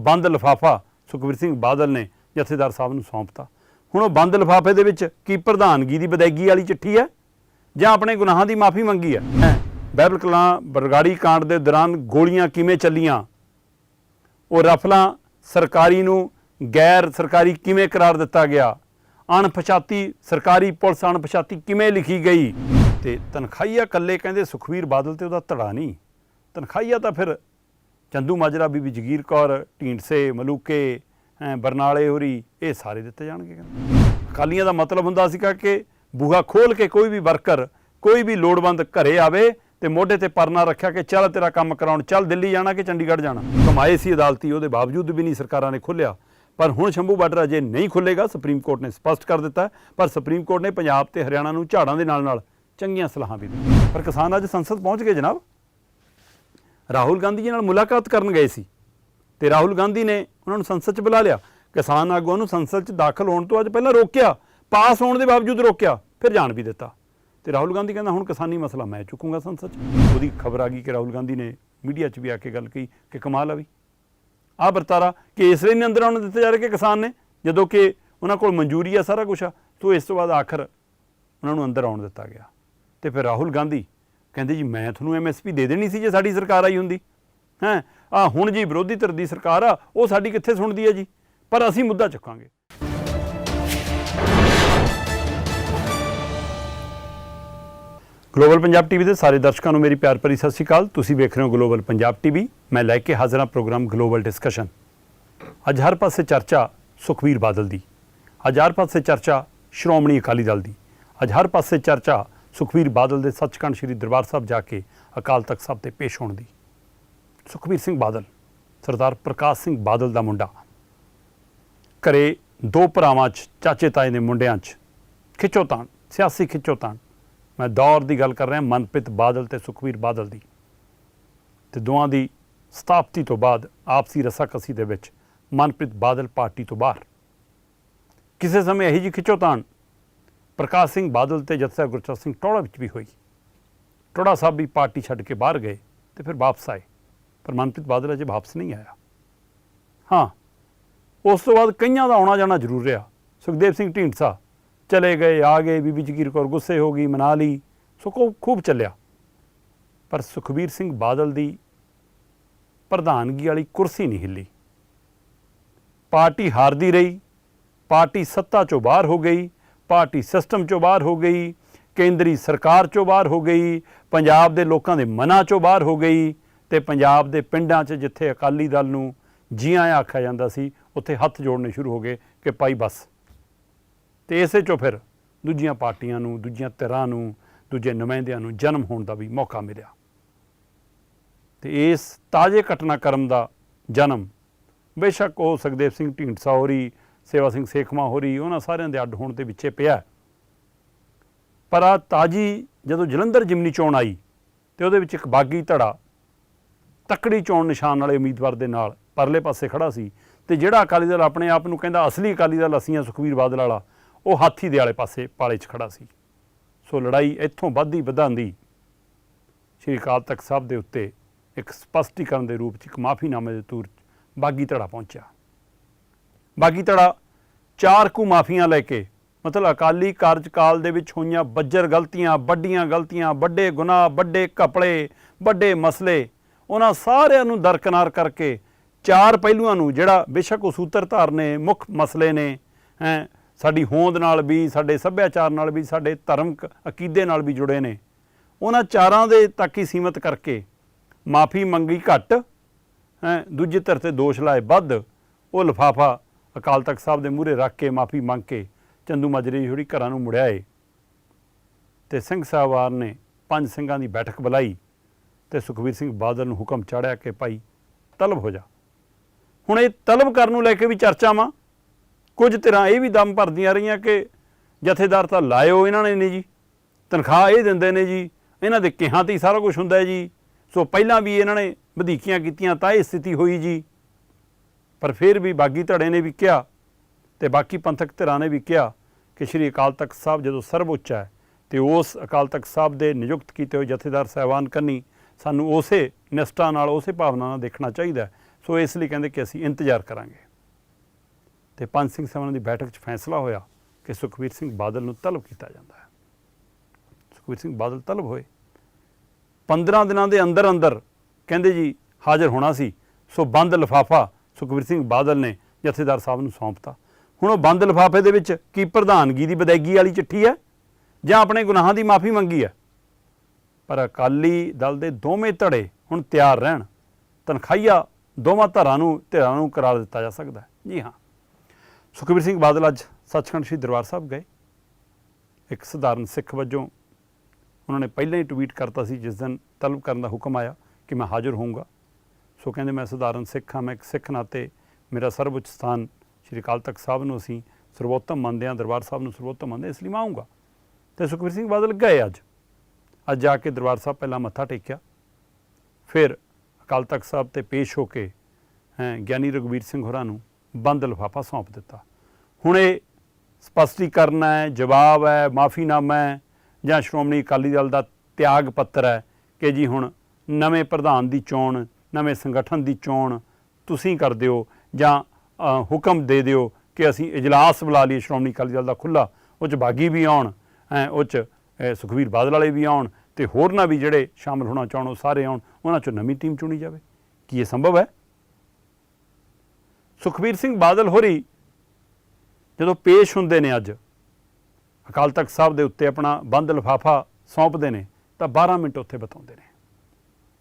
ਬੰਦ ਲਿਫਾਫਾ ਸੁਖਬੀਰ ਸਿੰਘ ਬਾਦਲ ਨੇ ਜਥੇਦਾਰ ਸਾਹਿਬ ਨੂੰ ਸੌਂਪਤਾ। ਹੁਣ ਉਹ ਬੰਦ ਲਿਫਾਫੇ ਦੇ ਵਿੱਚ ਕੀ ਪ੍ਰਧਾਨਗੀ ਦੀ ਬਦੈਗੀ ਵਾਲੀ ਚਿੱਠੀ ਹੈ ਜਾਂ ਆਪਣੇ ਗੁਨਾਹਾਂ ਦੀ ਮਾਫੀ ਮੰਗੀ ਹੈ? ਹੈਂ। ਬਹਿਬਲ ਕਲਾਂ ਬਰਗਾੜੀ ਕਾਂਡ ਦੇ ਦੌਰਾਨ ਗੋਲੀਆਂ ਕਿਵੇਂ ਚੱਲੀਆਂ? ਉਹ ਰਫਲਾਂ ਸਰਕਾਰੀ ਨੂੰ ਗੈਰ ਸਰਕਾਰੀ ਕਿਵੇਂ ਕਰਾਰ ਦਿੱਤਾ ਗਿਆ? ਅਣਪਛਾਤੀ ਸਰਕਾਰੀ ਪੁਲਿਸ ਅਣਪਛਾਤੀ ਕਿਵੇਂ ਲਿਖੀ ਗਈ? ਤੇ ਤਨਖਾਈਆ ਕੱਲੇ ਕਹਿੰਦੇ ਸੁਖਵੀਰ ਬਾਦਲ ਤੇ ਉਹਦਾ ਧੜਾ ਨਹੀਂ। ਤਨਖਾਹੀਆ ਤਾਂ ਫਿਰ ਚੰਦੂ ਮਾਜਰਾ ਬੀਬੀ ਜਗੀਰ ਕੌਰ ਢੀਂਡਸੇ ਮਲੂਕੇ ਹੈਂ, ਬਰਨਾਲੇ ਹੋਰੀ ਇਹ ਸਾਰੇ ਦਿੱਤੇ ਜਾਣਗੇ ਅਕਾਲੀਆਂ ਦਾ ਮਤਲਬ ਹੁੰਦਾ ਸੀਗਾ ਕਿ ਬੂਹਾ ਖੋਲ ਕੇ ਕੋਈ ਵੀ ਵਰਕਰ ਕੋਈ ਵੀ ਲੋੜਵੰਦ ਘਰੇ ਆਵੇ ਤੇ ਮੋਢੇ ਤੇ ਪਰਨਾ ਰੱਖਿਆ ਕਿ ਚੱਲ ਤੇਰਾ ਕੰਮ ਕਰਾਉਣ ਚੱਲ ਦਿੱਲੀ ਜਾਣਾ ਕਿ ਚੰਡੀਗੜ੍ਹ ਜਾਣਾ। ਕਮਾਏ ਸੀ ਅਦਾਲਤੀ ਉਹਦੇ ਬਾਵਜੂਦ ਵੀ ਨਹੀਂ ਸਰਕਾਰਾਂ ਨੇ ਖੋਲ੍ਹਿਆ। ਪਰ ਹੁਣ ਸ਼ੰਭੂ ਬਾਰਡਰ ਅਜੇ ਨਹੀਂ ਖੁੱਲੇਗਾ ਸੁਪਰੀਮ ਕੋਰਟ ਨੇ ਸਪਸ਼ਟ ਕਰ ਦਿੱਤਾ ਪਰ ਸੁਪਰੀਮ ਕੋਰਟ ਨੇ ਪੰਜਾਬ ਤੇ ਹਰਿਆਣਾ ਨੂੰ ਝਾੜਾਂ ਦੇ ਨਾਲ ਨਾਲ ਚੰਗੀਆਂ ਸਲਾਹਾਂ ਵੀ ਦਿੱਤੀਆਂ। ਪਰ ਕਿਸਾਨ ਅੱਜ ਸੰਸਦ ਪਹੁੰਚ ਗਏ ਜਨਾਬ। ਰਾਹੁਲ ਗਾਂਧੀ ਜੀ ਨਾਲ ਮੁਲਾਕਾਤ ਕਰਨ ਗਏ ਸੀ ਤੇ ਰਾਹੁਲ ਗਾਂਧੀ ਨੇ ਉਹਨਾਂ ਨੂੰ ਸੰਸਦ 'ਚ ਬੁਲਾ ਲਿਆ। ਕਿਸਾਨ ਆਗੂਆਂ ਨੂੰ ਸੰਸਦ 'ਚ ਦਾਖਲ ਹੋਣ ਤੋਂ ਅੱਜ ਪਹਿਲਾਂ ਰੋਕਿਆ, ਪਾਸ ਹੋਣ ਦੇ ਬਾਵਜੂਦ ਰੋਕਿਆ, ਫਿਰ ਜਾਣ ਵੀ ਦਿੱਤਾ। ਤੇ ਰਾਹੁਲ ਗਾਂਧੀ ਕਹਿੰਦਾ, ਹੁਣ ਕਿਸਾਨੀ ਮਸਲਾ ਮੈਂ ਚੁੱਕੂੰਗਾ ਸੰਸਦ 'ਚ। ਉਹਦੀ ਖਬਰ ਆ ਗਈ ਕਿ ਰਾਹੁਲ ਗਾਂਧੀ ਨੇ ਮੀਡੀਆ 'ਚ ਵੀ ਆ ਕੇ ਗੱਲ ਕਹੀ ਕਿ ਕਮਾਲ ਆ ਵੀ। ਆਹ ਵਰਤਾਰਾ ਕਿ ਇਸ ਲਈ ਨਹੀਂ ਅੰਦਰ ਆਉਣ ਦਿੱਤੇ ਜਾ ਰਹੇ ਕਿ ਕਿਸਾਨ ਨੇ, ਜਦੋਂ ਕਿ ਉਹਨਾਂ ਕੋਲ ਮਨਜ਼ੂਰੀ ਆ ਸਾਰਾ ਕੁਝ ਆ, ਤੋਂ ਇਸ ਤੋਂ ਬਾਅਦ ਆਖਰ ਉਹਨਾਂ ਨੂੰ ਅੰਦਰ ਆਉਣ ਦਿੱਤਾ ਗਿਆ। ਤੇ ਫਿਰ ਰਾਹੁਲ ਗਾਂਧੀ ਕਹਿੰਦੇ ਜੀ, ਮੈਂ ਤੁਹਾਨੂੰ ਐਮਐਸਪੀ ਦੇ ਦੇਣੀ ਸੀ ਜੇ ਸਾਡੀ ਸਰਕਾਰ ਆਈ ਹੁੰਦੀ। ਹੈ? ਆ ਹੁਣ ਜੀ ਵਿਰੋਧੀ ਧਿਰ ਦੀ ਸਰਕਾਰ ਆ, ਉਹ ਸਾਡੀ ਕਿੱਥੇ ਸੁਣਦੀ ਹੈ ਜੀ? ਪਰ ਅਸੀਂ ਮੁੱਦਾ ਚੁੱਕਾਂਗੇ। ਗਲੋਬਲ ਪੰਜਾਬ ਟੀਵੀ ਦੇ ਸਾਰੇ ਦਰਸ਼ਕਾਂ ਨੂੰ ਮੇਰੀ ਪਿਆਰ ਭਰੀ ਸਤਿ ਸ਼੍ਰੀ ਅਕਾਲ। ਤੁਸੀਂ ਵੇਖ ਰਹੇ ਹੋ ਗਲੋਬਲ ਪੰਜਾਬ ਟੀਵੀ। ਮੈਂ ਲੈ ਕੇ ਹਾਜ਼ਰ ਹਾਂ ਪ੍ਰੋਗਰਾਮ ਗਲੋਬਲ ਡਿਸਕਸ਼ਨ। ਅੱਜ ਹਰ ਪਾਸੇ ਚਰਚਾ ਸੁਖਵੀਰ ਬਾਦਲ ਦੀ। ਅੱਜ ਹਰ ਪਾਸੇ ਚਰਚਾ ਸ਼੍ਰੋਮਣੀ ਅਕਾਲੀ ਦਲ ਦੀ। ਅੱਜ ਹਰ ਪਾਸੇ ਚਰਚਾ ਸੁਖਵੀਰ ਬਾਦਲ ਦੇ ਸੱਚਖੰਡ ਸ੍ਰੀ ਦਰਬਾਰ ਸਾਹਿਬ ਜਾ ਕੇ ਅਕਾਲ ਤਖਤ ਸਾਹਿਬ ਤੇ ਪੇਸ਼ ਹੋਣ ਦੀ। ਸੁਖਵੀਰ ਸਿੰਘ ਬਾਦਲ, ਸਰਦਾਰ ਪ੍ਰਕਾਸ਼ ਸਿੰਘ ਬਾਦਲ ਦਾ ਮੁੰਡਾ। ਘਰੇ ਦੋ ਭਰਾਵਾਂ 'ਚ ਚਾਚੇ ਤਾਏ ਦੇ ਮੁੰਡਿਆਂ 'ਚ ਖਿੱਚੋਤਾਣ ਸਿਆਸੀ ਖਿੱਚੋਤਾਣ ਮੈਂ ਦੌਰ ਦੀ ਗੱਲ ਕਰ ਰਿਹਾ, ਮਨਪ੍ਰੀਤ ਬਾਦਲ ਤੇ ਸੁਖਵੀਰ ਬਾਦਲ ਦੀ। ਤੇ ਦੋਵਾਂ ਦੀ ਸਥਾਪਤੀ ਤੋਂ ਬਾਅਦ ਆਪਸੀ ਰਸਾਕਸੀ ਦੇ ਵਿੱਚ ਮਨਪ੍ਰੀਤ ਬਾਦਲ ਪਾਰਟੀ ਤੋਂ ਬਾਹਰ। ਕਿਸੇ ਸਮੇਂ ਇਹੀ ਜੀ ਖਿੱਚੋਤਾਣ ਪ੍ਰਕਾਸ਼ ਸਿੰਘ ਬਾਦਲ ਤੇ ਜਥੇਦਾਰ ਗੁਰਚਰਨ ਸਿੰਘ ਟੋੜਾ ਵਿੱਚ ਵੀ ਹੋਈ। ਟੋੜਾ ਸਾਹਿਬ ਵੀ ਪਾਰਟੀ ਛੱਡ ਕੇ ਬਾਹਰ ਗਏ ਤੇ ਫਿਰ ਵਾਪਸ ਆਏ। ਪਰ ਮਨਪ੍ਰੀਤ ਬਾਦਲ ਅਜੇ ਵਾਪਸ ਨਹੀਂ ਆਇਆ। ਹਾਂ, ਉਸ ਤੋਂ ਬਾਅਦ ਕਈਆਂ ਦਾ ਆਉਣਾ ਜਾਣਾ ਜ਼ਰੂਰ ਰਿਹਾ। ਸੁਖਦੇਵ ਸਿੰਘ ਢੀਂਡਸਾ ਚਲੇ ਗਏ, ਆ ਗਏ, ਬੀਬੀ ਜਗੀਰ ਕੌਰ ਗੁੱਸੇ ਹੋ ਗਈ, ਮਨਾ ਲਈ। ਸੋ ਖੂਬ ਖੂਬ ਚੱਲਿਆ। ਪਰ ਸੁਖਬੀਰ ਸਿੰਘ ਬਾਦਲ ਦੀ ਪ੍ਰਧਾਨਗੀ ਵਾਲੀ ਕੁਰਸੀ ਨਹੀਂ ਹਿੱਲੀ। ਪਾਰਟੀ ਹਾਰਦੀ ਰਹੀ। ਪਾਰਟੀ ਸੱਤਾ ਚੋਂ ਬਾਹਰ ਹੋ ਗਈ। ਪਾਰਟੀ ਸਿਸਟਮ ਚੋਂ ਬਾਹਰ ਹੋ ਗਈ, ਕੇਂਦਰੀ ਸਰਕਾਰ ਚੋਂ ਬਾਹਰ ਹੋ ਗਈ, ਪੰਜਾਬ ਦੇ ਲੋਕਾਂ ਦੇ ਮਨਾਂ ਚੋਂ ਬਾਹਰ ਹੋ ਗਈ ਤੇ ਪੰਜਾਬ ਦੇ ਪਿੰਡਾਂ 'ਚ ਜਿੱਥੇ ਅਕਾਲੀ ਦਲ ਨੂੰ ਜੀਆਂ ਆਖਿਆ ਜਾਂਦਾ ਸੀ, ਉੱਥੇ ਹੱਥ ਜੋੜਨੇ ਸ਼ੁਰੂ ਹੋ ਗਏ ਕਿ ਭਾਈ ਬਸ। ਤੇ ਇਸੇ ਚੋਂ ਫਿਰ ਦੂਜੀਆਂ ਪਾਰਟੀਆਂ ਨੂੰ, ਦੂਜੀਆਂ ਧਿਰਾਂ ਨੂੰ, ਦੂਜੇ ਨੁਮਾਇੰਦਿਆਂ ਨੂੰ ਜਨਮ ਹੋਣ ਦਾ ਵੀ ਮੌਕਾ ਮਿਲਿਆ। ਤੇ ਇਸ ਤਾਜ਼ੇ ਘਟਨਾਕ੍ਰਮ ਦਾ ਜਨਮ ਬੇਸ਼ੱਕ ਉਹ ਸੁਖਦੇਵ ਸਿੰਘ ਢੀਂਡਸਾ ਹੋਰੀ ਸੇਵਾ ਸਿੰਘ ਸੇਖਵਾਂ ਹੋਰੀ, ਉਹਨਾਂ ਸਾਰਿਆਂ ਦੇ ਅੱਡ ਹੋਣ ਦੇ ਵਿੱਚੇ ਪਿਆ ਪਰ ਆ ਤਾਜੀ ਜਦੋਂ ਜਲੰਧਰ ਜਿਮਨੀ ਚੋਣ ਆਈ ਤੇ ਉਹਦੇ ਵਿੱਚ ਇੱਕ ਬਾਗੀ ਧੜਾ ਤਕੜੀ ਚੋਣ ਨਿਸ਼ਾਨ ਵਾਲੇ ਉਮੀਦਵਾਰ ਦੇ ਨਾਲ ਪਰਲੇ ਪਾਸੇ ਖੜਾ ਸੀ ਤੇ ਜਿਹੜਾ ਅਕਾਲੀ ਦਲ ਆਪਣੇ ਆਪ ਨੂੰ ਕਹਿੰਦਾ ਅਸਲੀ ਅਕਾਲੀ ਦਲ ਅਸੀਂ ਆ ਸੁਖਵੀਰ ਬਾਦਲ ਵਾਲਾ, ਉਹ ਹਾਥੀ ਦੇ ਵਾਲੇ ਪਾਸੇ ਪਾਲੇ 'ਚ ਖੜਾ ਸੀ। ਸੋ ਲੜਾਈ ਇੱਥੋਂ ਵੱਧਦੀ ਵਧਾਂਦੀ ਸ਼੍ਰੀ ਅਕਾਲ ਤਖਤ ਸਾਹਿਬ ਦੇ ਉੱਤੇ ਇੱਕ ਸਪਸ਼ਟੀਕਰਨ ਦੇ ਰੂਪ 'ਚ ਇੱਕ ਮਾਫੀਨਾਮੇ ਦੇ ਤੌਰ 'ਚ ਬਾਗੀ ਧੜਾ ਪਹੁੰਚਿਆ। ਬਾਗੀ ਧੜਾ, ਚਾਰ ਕੁ ਮਾਫੀਆਂ ਲੈ ਕੇ, ਮਤਲਬ ਅਕਾਲੀ ਕਾਰਜਕਾਲ ਦੇ ਵਿੱਚ ਹੋਈਆਂ ਬੱਜਰ ਗਲਤੀਆਂ, ਵੱਡੀਆਂ ਗਲਤੀਆਂ, ਵੱਡੇ ਗੁਨਾਹ, ਵੱਡੇ ਘਪਲੇ, ਵੱਡੇ ਮਸਲੇ, ਉਹਨਾਂ ਸਾਰਿਆਂ ਨੂੰ ਦਰਕਨਾਰ ਕਰਕੇ ਚਾਰ ਪਹਿਲੂਆਂ ਨੂੰ, ਜਿਹੜਾ ਬੇਸ਼ੱਕ ਉਹ ਸੂਤਰਧਾਰ ਨੇ, ਮੁੱਖ ਮਸਲੇ ਨੇ, ਹੈ, ਸਾਡੀ ਹੋਂਦ ਨਾਲ ਵੀ, ਸਾਡੇ ਸੱਭਿਆਚਾਰ ਨਾਲ ਵੀ, ਸਾਡੇ ਧਰਮਕ ਅਕੀਦੇ ਨਾਲ ਵੀ ਜੁੜੇ ਨੇ। ਉਹਨਾਂ ਚਾਰਾਂ ਦੇ ਤੱਕ ਹੀ ਸੀਮਤ ਕਰਕੇ ਮਾਫੀ ਮੰਗੀ ਘੱਟ, ਹੈ, ਦੂਜੇ ਧਿਰ ਤੇ ਦੋਸ਼ ਲਾਏ ਵੱਧ, ਉਹ ਲਿਫਾਫਾ ਅਕਾਲ ਤਖਤ ਸਾਹਿਬ ਦੇ ਮੂਹਰੇ ਰੱਖ ਕੇ ਮਾਫੀ ਮੰਗ ਕੇ ਚੰਦੂ ਮਾਜਰੇ ਜਿਹੜੀ ਘਰਾਂ ਨੂੰ ਮੁੜਿਆਏ ਤੇ ਸਿੰਘ ਸਾਹਿਬਾਨ ਨੇ ਪੰਜ ਸਿੰਘਾਂ ਦੀ ਬੈਠਕ ਬੁਲਾਈ ਤੇ ਸੁਖਵੀਰ ਸਿੰਘ ਬਾਦਲ ਨੂੰ ਹੁਕਮ ਚਾੜਿਆ ਕਿ ਭਾਈ ਤਲਬ ਹੋ ਜਾ। ਹੁਣ ਇਹ ਤਲਬ ਕਰਨ ਨੂੰ ਲੈ ਕੇ ਵੀ ਚਰਚਾਵਾਂ ਕੁਝ ਤਰ੍ਹਾਂ ਇਹ ਵੀ ਦਮ ਭਰਦੀਆਂ ਰਹੀਆਂ ਕਿ ਜਥੇਦਾਰ ਤਾਂ ਲਾਇਓ ਇਹਨਾਂ ਨੇ ਨੇ ਜੀ, ਤਨਖਾਹ ਇਹ ਦਿੰਦੇ ਨੇ ਜੀ, ਇਹਨਾਂ ਦੇ ਕਿਹਾਂ ਤੇ ਹੀ ਸਾਰਾ ਕੁਝ ਹੁੰਦਾ ਹੈ ਜੀ। ਸੋ ਪਹਿਲਾਂ ਵੀ ਇਹਨਾਂ ਨੇ ਵਧੀਕੀਆਂ ਕੀਤੀਆਂ ਤਾਂ ਇਹ ਸਥਿਤੀ ਹੋਈ ਜੀ। ਪਰ ਫਿਰ ਵੀ ਬਾਗੀ ਧੜੇ ਨੇ ਵੀ ਕਿਹਾ ਤੇ ਬਾਕੀ ਪੰਥਕ ਧਿਰਾਂ ਨੇ ਵੀ ਕਿਹਾ ਕਿ ਸ਼੍ਰੀ ਅਕਾਲ ਤਖਤ ਸਾਹਿਬ ਜਦੋਂ ਸਰਵਉੱਚ ਹੈ ਤੇ ਉਸ ਅਕਾਲ ਤਖਤ ਸਾਹਿਬ ਦੇ ਨਿਯੁਕਤ ਕੀਤੇ ਹੋਏ ਜਥੇਦਾਰ ਸਹਿਬਾਨ ਕੰਨੀ ਸਾਨੂੰ ਉਸੇ ਨਿਸ਼ਠਾ ਨਾਲ, ਉਸੇ ਭਾਵਨਾ ਨਾਲ ਦੇਖਣਾ ਚਾਹੀਦਾ ਸੋ ਇਸ ਲਈ ਕਹਿੰਦੇ ਕਿ ਅਸੀਂ ਇੰਤਜ਼ਾਰ ਕਰਾਂਗੇ। ਤੇ ਪੰਜ ਸਿੰਘ ਸਭਾ ਦੀ ਬੈਠਕ 'ਚ ਫੈਸਲਾ ਹੋਇਆ ਕਿ ਸੁਖਬੀਰ ਸਿੰਘ ਬਾਦਲ ਨੂੰ ਤਲਬ ਕੀਤਾ ਜਾਂਦਾ ਹੈ। ਸੁਖਬੀਰ ਸਿੰਘ ਬਾਦਲ ਤਲਬ ਹੋਏ। 15 ਦਿਨਾਂ ਦੇ ਅੰਦਰ ਅੰਦਰ ਕਹਿੰਦੇ ਜੀ ਹਾਜ਼ਰ ਹੋਣਾ ਸੀ। ਸੋ ਬੰਦ ਲਿਫਾਫਾ ਸੁਖਬੀਰ ਸਿੰਘ ਬਾਦਲ ਨੇ ਜਥੇਦਾਰ ਸਾਹਿਬ ਨੂੰ ਸੌਂਪਤਾ। ਹੁਣ ਉਹ ਬੰਦ ਲਿਫਾਫੇ ਦੇ ਵਿੱਚ ਕੀ ਪ੍ਰਧਾਨਗੀ ਦੀ ਵਿਦਾਇਗੀ ਵਾਲੀ ਚਿੱਠੀ ਹੈ ਜਾਂ ਆਪਣੇ ਗੁਨਾਹਾਂ ਦੀ ਮਾਫੀ ਮੰਗੀ ਹੈ? ਪਰ ਅਕਾਲੀ ਦਲ ਦੇ ਦੋਵੇਂ ਧੜੇ ਹੁਣ ਤਿਆਰ ਰਹਿਣ। ਤਨਖਾਹੀਆ ਦੋਵਾਂ ਧਰਾਂ ਨੂੰ, ਧਿਰਾਂ ਨੂੰ ਕਰਾਰ ਦਿੱਤਾ ਜਾ ਸਕਦਾ ਹੈ। ਜੀ ਹਾਂ। ਸੁਖਬੀਰ ਸਿੰਘ ਬਾਦਲ ਅੱਜ ਸੱਚਖੰਡ ਸ੍ਰੀ ਦਰਬਾਰ ਸਾਹਿਬ ਗਏ। ਇੱਕ ਸਧਾਰਨ ਸਿੱਖ ਵਜੋਂ ਉਹਨਾਂ ਨੇ ਪਹਿਲਾਂ ਹੀ ਟਵੀਟ ਕਰਤਾ ਸੀ, ਜਿਸ ਦਿਨ ਤਲਬ ਕਰਨ ਦਾ ਹੁਕਮ ਆਇਆ ਕਿ ਮੈਂ ਹਾਜ਼ਰ ਹੋਊਂਗਾ। ਸੋ ਕਹਿੰਦੇ ਮੈਂ ਸਧਾਰਨ ਸਿੱਖ ਹਾਂ ਮੈਂ ਇੱਕ ਸਿੱਖ ਨਾਤੇ ਮੇਰਾ ਸਰਵਉੱਚ ਸਥਾਨ ਸ੍ਰੀ ਅਕਾਲ ਤਖਤ ਸਾਹਿਬ ਨੂੰ ਅਸੀਂ ਸਰਵੋਤਮ ਮੰਨਦੇ ਹਾਂ ਦਰਬਾਰ ਸਾਹਿਬ ਨੂੰ ਸਰਵੋਤਮ ਮੰਨਦੇ ਹਾਂ, ਇਸ ਲਈ ਮੈਂ ਆਊਂਗਾ। ਤੇ ਸੁਖਬੀਰ ਸਿੰਘ ਬਾਦਲ ਗਏ ਅੱਜ। ਅੱਜ ਜਾ ਕੇ ਦਰਬਾਰ ਸਾਹਿਬ ਪਹਿਲਾਂ ਮੱਥਾ ਟੇਕਿਆ। ਫਿਰ ਅਕਾਲ ਤਖਤ ਸਾਹਿਬ ਤੇ ਪੇਸ਼ ਹੋ ਕੇ ਹੈਂ ਗਿਆਨੀ ਰਘਵੀਰ ਸਿੰਘ ਹੋਰਾਂ ਨੂੰ ਬੰਦ ਲਿਫਾਫਾ ਸੌਂਪ ਦਿੱਤਾ। ਹੁਣ ਇਹ ਸਪਸ਼ਟੀਕਰਨ ਹੈ ਜਵਾਬ ਹੈ ਮਾਫੀਨਾਮਾ ਹੈ ਜਾਂ ਸ਼੍ਰੋਮਣੀ ਅਕਾਲੀ ਦਲ ਦਾ ਤਿਆਗ ਪੱਤਰ ਹੈ ਕਿ ਜੀ ਹੁਣ ਨਵੇਂ ਪ੍ਰਧਾਨ ਦੀ ਚੋਣ ਨਵੇਂ ਸੰਗਠਨ ਦੀ ਚੋਣ ਤੁਸੀਂ ਕਰ ਦਿਓ ਜਾਂ ਹੁਕਮ ਦੇ ਦਿਓ ਕਿ ਅਸੀਂ ਇਜਲਾਸ ਬੁਲਾ ਲਈਏ ਸ਼੍ਰੋਮਣੀ ਅਕਾਲੀ ਦਲ ਦਾ ਖੁੱਲਾ ਉਹ 'ਚ ਬਾਗੀ ਵੀ ਆਉਣ ਉਹ 'ਚ ਅ, ਸੁਖਬੀਰ ਬਾਦਲ ਵਾਲੇ ਵੀ ਆਉਣ ਤੇ ਹੋਰਨਾਂ ਵੀ ਜਿਹੜੇ ਸ਼ਾਮਲ ਹੋਣਾ ਚਾਹਣ ਉਹ ਸਾਰੇ ਆਉਣ ਉਹਨਾਂ 'ਚੋਂ ਨਵੀਂ ਟੀਮ ਚੁਣੀ ਜਾਵੇ। ਕੀ ਇਹ ਸੰਭਵ ਹੈ? ਸੁਖਬੀਰ ਸਿੰਘ ਬਾਦਲ ਹੋਰੀ ਜਦੋਂ ਪੇਸ਼ ਹੁੰਦੇ ਨੇ ਅੱਜ ਅਕਾਲ ਤਖਤ ਸਾਹਿਬ ਦੇ ਉੱਤੇ ਆਪਣਾ ਬੰਦ ਲਿਫਾਫਾ ਸੌਂਪਦੇ ਨੇ ਤਾਂ 12 ਮਿੰਟ ਉੱਥੇ ਬਤਾਉਂਦੇ ਨੇ।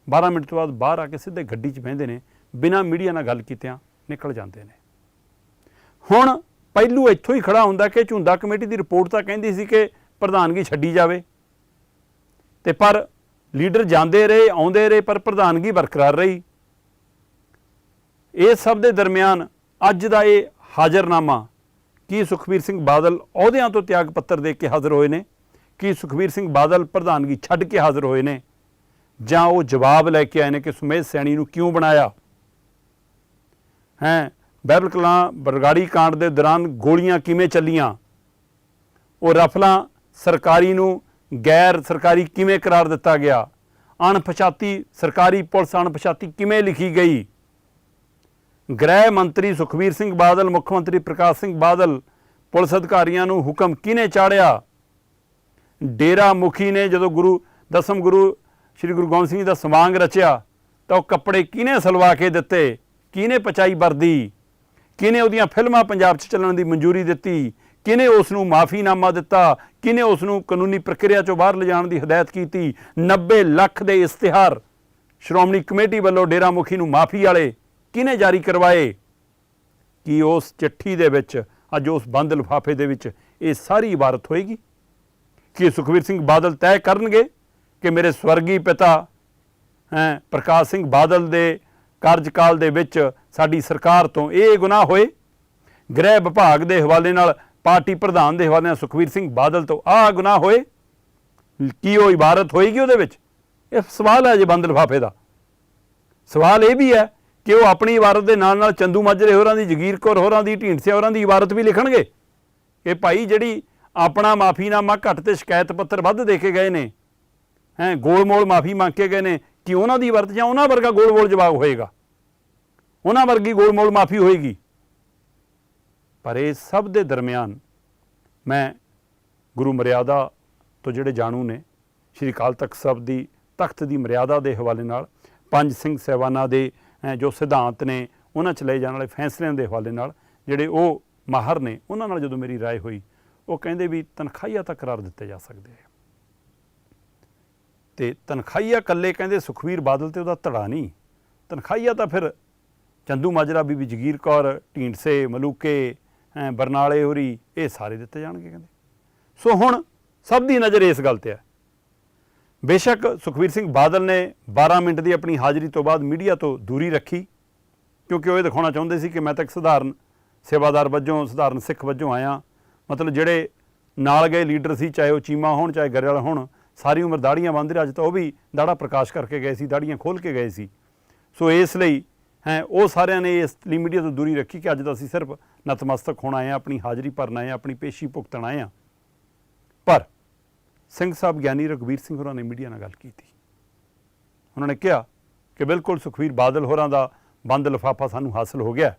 12 ਮਿੰਟ ਤੋਂ ਬਾਅਦ ਬਾਹਰ ਆ ਕੇ ਸਿੱਧੇ ਗੱਡੀ 'ਚ ਬਹਿੰਦੇ ਨੇ, ਬਿਨਾਂ ਮੀਡੀਆ ਨਾਲ ਗੱਲ ਕੀਤਿਆਂ ਨਿਕਲ ਜਾਂਦੇ ਨੇ। ਹੁਣ ਪਹਿਲੂ ਇੱਥੋਂ ਹੀ ਖੜਾ ਹੁੰਦਾ ਕਿ ਝੁੰਦਾ ਕਮੇਟੀ ਦੀ ਰਿਪੋਰਟ ਤਾਂ ਕਹਿੰਦੀ ਸੀ ਕਿ ਪ੍ਰਧਾਨਗੀ ਛੱਡੀ ਜਾਵੇ। ਤੇ ਪਰ ਲੀਡਰ ਜਾਂਦੇ ਰਹੇ, ਆਉਂਦੇ ਰਹੇ, ਪਰ ਪ੍ਰਧਾਨਗੀ ਬਰਕਰਾਰ ਰਹੀ। ਇਹ ਸਭ ਦੇ ਦਰਮਿਆਨ ਅੱਜ ਦਾ ਇਹ ਹਾਜ਼ਰਨਾਮਾ ਕੀ ਸੁਖਬੀਰ ਸਿੰਘ ਬਾਦਲ ਅਹੁਦਿਆਂ ਤੋਂ ਤਿਆਗ ਪੱਤਰ ਦੇ ਕੇ ਹਾਜ਼ਰ ਹੋਏ ਨੇ, ਕੀ ਸੁਖਬੀਰ ਸਿੰਘ ਬਾਦਲ ਪ੍ਰਧਾਨਗੀ ਛੱਡ ਕੇ ਹਾਜ਼ਰ ਹੋਏ ਨੇ ਜਾਂ ਉਹ ਜਵਾਬ ਲੈ ਕੇ ਆਏ ਨੇ ਕਿ ਸੁਮੇਧ ਸੈਣੀ ਨੂੰ ਕਿਉਂ ਬਣਾਇਆ? ਹੈ, ਬਹਿਬਲ ਕਲਾਂ ਬਰਗਾੜੀ ਕਾਂਡ ਦੇ ਦੌਰਾਨ ਗੋਲੀਆਂ ਕਿਵੇਂ ਚੱਲੀਆਂ? ਉਹ ਰਫਲਾਂ ਸਰਕਾਰੀ ਨੂੰ ਗੈਰ ਸਰਕਾਰੀ ਕਿਵੇਂ ਕਰਾਰ ਦਿੱਤਾ ਗਿਆ? ਅਣਪਛਾਤੀ ਸਰਕਾਰੀ ਪੁਲਿਸ ਅਣਪਛਾਤੀ ਕਿਵੇਂ ਲਿਖੀ ਗਈ? ਗ੍ਰਹਿ ਮੰਤਰੀ ਸੁਖਬੀਰ ਸਿੰਘ ਬਾਦਲ, ਮੁੱਖ ਮੰਤਰੀ ਪ੍ਰਕਾਸ਼ ਸਿੰਘ ਬਾਦਲ, ਪੁਲਿਸ ਅਧਿਕਾਰੀਆਂ ਨੂੰ ਹੁਕਮ ਕਿਹਨੇ ਚਾੜਿਆ ਡੇਰਾ ਮੁਖੀ ਨੇ ਜਦੋਂ ਗੁਰੂ ਦਸਮ ਗੁਰੂ ਸ੍ਰੀ ਗੁਰੂ ਗੋਬਿੰਦ ਸਿੰਘ ਜੀ ਦਾ ਸਮਾਂਗ ਰਚਿਆ, ਤਾਂ ਉਹ ਕੱਪੜੇ ਕਿਹਨੇ ਸਲਵਾ ਕੇ ਦਿੱਤੇ, ਕਿਹਨੇ ਪਚਾਈ ਵਰਦੀ, ਕਿਹਨੇ ਉਹਦੀਆਂ ਫਿਲਮਾਂ ਪੰਜਾਬ 'ਚ ਚੱਲਣ ਦੀ ਮਨਜ਼ੂਰੀ ਦਿੱਤੀ, ਕਿਹਨੇ ਉਸ ਨੂੰ ਮਾਫੀਨਾਮਾ ਦਿੱਤਾ, ਕਿਹਨੇ ਉਸ ਨੂੰ ਕਾਨੂੰਨੀ ਪ੍ਰਕਿਰਿਆ 'ਚੋਂ ਬਾਹਰ ਲਿਜਾਣ ਦੀ ਹਦਾਇਤ ਕੀਤੀ 90 ਲੱਖ ਦੇ ਇਸ਼ਤਿਹਾਰ। ਸ਼੍ਰੋਮਣੀ ਕਮੇਟੀ ਵੱਲੋਂ ਡੇਰਾ ਮੁਖੀ ਨੂੰ ਮਾਫੀ ਵਾਲੇ ਕਿਹਨੇ ਜਾਰੀ ਕਰਵਾਏ? ਕੀ ਉਸ ਚਿੱਠੀ ਦੇ ਵਿੱਚ, ਅੱਜ ਉਸ ਬੰਦ ਲਿਫਾਫੇ ਦੇ ਵਿੱਚ ਇਹ ਸਾਰੀ ਇਬਾਰਤ ਹੋਏਗੀ? ਕਿ ਸੁਖਵੀਰ ਸਿੰਘ ਬਾਦਲ ਤੈਅ ਕਰਨਗੇ? ਕਿ ਮੇਰੇ ਸਵਰਗੀ ਪਿਤਾ, ਹੈ, ਪ੍ਰਕਾਸ਼ ਸਿੰਘ ਬਾਦਲ ਦੇ ਕਾਰਜਕਾਲ ਦੇ ਵਿੱਚ ਸਾਡੀ ਸਰਕਾਰ ਤੋਂ ਇਹ ਗੁਨਾਹ ਹੋਏ। ਗ੍ਰਹਿ ਵਿਭਾਗ ਦੇ ਹਵਾਲੇ ਨਾਲ, ਪਾਰਟੀ ਪ੍ਰਧਾਨ ਦੇ ਹਵਾਲੇ ਨਾਲ ਸੁਖਵੀਰ ਸਿੰਘ ਬਾਦਲ ਤੋਂ ਆਹ ਗੁਨਾਹ ਹੋਏ। ਕੀ ਉਹ ਇਬਾਰਤ ਹੋਏਗੀ ਉਹਦੇ ਵਿੱਚ? ਇਹ ਸਵਾਲ ਹੈ ਜੇ ਬੰਦ ਲਿਫਾਫੇ ਦਾ। ਸਵਾਲ ਇਹ ਵੀ ਹੈ ਕਿ ਉਹ ਆਪਣੀ ਇਬਾਰਤ ਦੇ ਨਾਲ ਨਾਲ ਚੰਦੂ ਮਾਜਰੇ ਹੋਰਾਂ ਦੀ, ਜਗੀਰ ਕੌਰ ਹੋਰਾਂ ਦੀ ਢੀਂਡਸਿਆ ਹੋਰਾਂ ਦੀ ਇਬਾਰਤ ਵੀ ਲਿਖਣਗੇ। ਕਿ ਭਾਈ ਜਿਹੜੀ ਆਪਣਾ ਮਾਫੀਨਾਮਾ ਘੱਟ ਤੇ ਸ਼ਿਕਾਇਤ ਪੱਤਰ ਵੱਧ ਦੇ ਕੇ ਗਏ ਨੇ ਹੈ ਗੋਲਮੋਲ ਮਾਫੀ ਮੰਗ ਕੇ ਗਏ ਨੇ ਕਿ ਉਹਨਾਂ ਦੀ ਵਰਤ ਜਾਂ ਉਹਨਾਂ ਵਰਗਾ ਗੋਲਮੋਲ ਜਵਾਬ ਹੋਏਗਾ ਉਹਨਾਂ ਵਰਗੀ ਗੋਲਮੋਲ ਮਾਫੀ ਹੋਏਗੀ ਪਰ ਇਹ ਸਭ ਦੇ ਦਰਮਿਆਨ ਮੈਂ ਗੁਰੂ ਮਰਿਆਦਾ ਤੋਂ ਜਿਹੜੇ ਜਾਣੂ ਨੇ ਸ਼੍ਰੀ ਅਕਾਲ ਤਖਤ ਸਾਹਿਬ ਦੀ ਤਖਤ ਦੀ ਮਰਿਆਦਾ ਦੇ ਹਵਾਲੇ ਨਾਲ ਪੰਜ ਸਿੰਘ ਸਹਿਬਾਨਾਂ ਦੇ ਅਹ, ਜੋ ਸਿਧਾਂਤ ਨੇ ਉਹਨਾਂ ਚ ਲਏ ਜਾਣ ਵਾਲੇ ਫੈਸਲਿਆਂ ਦੇ ਹਵਾਲੇ ਨਾਲ ਜਿਹੜੇ ਉਹ ਮਾਹਰ ਨੇ ਉਹਨਾਂ ਨਾਲ ਜਦੋਂ ਮੇਰੀ رائے ਹੋਈ ਉਹ ਕਹਿੰਦੇ ਵੀ ਤਨਖਾਹੀਆ ਤਾਂ ਕਰਾਰ ਦਿੱਤੇ ਜਾ ਸਕਦੇ ਆ ਤੇ ਤਨਖਾਈਆ ਇਕੱਲੇ ਕਹਿੰਦੇ ਸੁਖਵੀਰ ਬਾਦਲ ਤੇ ਉਹਦਾ ਧੜਾ ਨਹੀਂ। ਤਨਖਾਈਆ ਤਾਂ ਫਿਰ ਚੰਦੂ ਮਾਜਰਾ, ਬੀਬੀ ਜਗੀਰ ਕੌਰ, ਢੀਂਡਸੇ, ਮਲੂਕੇ ਬਰਨਾਲੇ ਹੋਰੀ, ਇਹ ਸਾਰੇ ਦਿੱਤੇ ਜਾਣਗੇ ਕਹਿੰਦੇ। ਸੋ ਹੁਣ ਸਭ ਦੀ ਨਜ਼ਰ ਇਸ ਗੱਲ ਤੇ ਹੈ। ਬੇਸ਼ੱਕ ਸੁਖਵੀਰ ਸਿੰਘ ਬਾਦਲ ਨੇ 12 ਮਿੰਟ ਦੀ ਆਪਣੀ ਹਾਜ਼ਰੀ ਤੋਂ ਬਾਅਦ ਮੀਡੀਆ ਤੋਂ ਦੂਰੀ ਰੱਖੀ, ਕਿਉਂਕਿ ਉਹ ਇਹ ਦਿਖਾਉਣਾ ਚਾਹੁੰਦੇ ਸੀ ਕਿ ਮੈਂ ਤਾਂ ਇੱਕ ਸਧਾਰਨ ਸੇਵਾਦਾਰ ਵਜੋਂ, ਸਧਾਰਨ ਸਿੱਖ ਵਜੋਂ ਆਇਆ। ਮਤਲਬ ਜਿਹੜੇ ਨਾਲ ਗਏ ਲੀਡਰ ਸੀ, ਚਾਹੇ ਉਹ ਚੀਮਾ ਹੋਣ, ਚਾਹੇ ਗਰੇਵਾਲ ਹੋਣ ਸਾਰੀ ਉਮਰ ਦਾੜੀਆਂ ਬੰਨ੍ਹਦੇ ਰਿਹਾ ਅੱਜ ਤਾਂ ਉਹ ਵੀ ਦਾੜਾ ਪ੍ਰਕਾਸ਼ ਕਰਕੇ ਗਏ ਸੀ, ਦਾੜੀਆਂ ਖੋਲ ਕੇ ਗਏ ਸੀ। ਸੋ ਇਸ ਲਈ, ਹੈ, ਉਹ ਸਾਰਿਆਂ ਨੇ ਇਸ ਲਈ ਮੀਡੀਆ ਤੋਂ ਦੂਰੀ ਰੱਖੀ ਕਿ ਅੱਜ ਤਾਂ ਅਸੀਂ ਸਿਰਫ ਨਤਮਸਤਕ ਹੋਣਾ ਆਏ ਹਾਂ, ਆਪਣੀ ਹਾਜ਼ਰੀ ਭਰਨ ਆਏ ਹਾਂ, ਆਪਣੀ ਪੇਸ਼ੀ ਭੁਗਤਣ ਆਏ ਹਾਂ। ਪਰ ਸਿੰਘ ਸਾਹਿਬ ਗਿਆਨੀ ਰਘਵੀਰ ਸਿੰਘ ਹੋਰਾਂ ਨੇ ਮੀਡੀਆ ਨਾਲ ਗੱਲ ਕੀਤੀ। ਉਹਨਾਂ ਨੇ ਕਿਹਾ ਕਿ ਬਿਲਕੁਲ ਸੁਖਵੀਰ ਬਾਦਲ ਹੋਰਾਂ ਦਾ ਬੰਦ ਲਿਫਾਫਾ ਸਾਨੂੰ ਹਾਸਲ ਹੋ ਗਿਆ।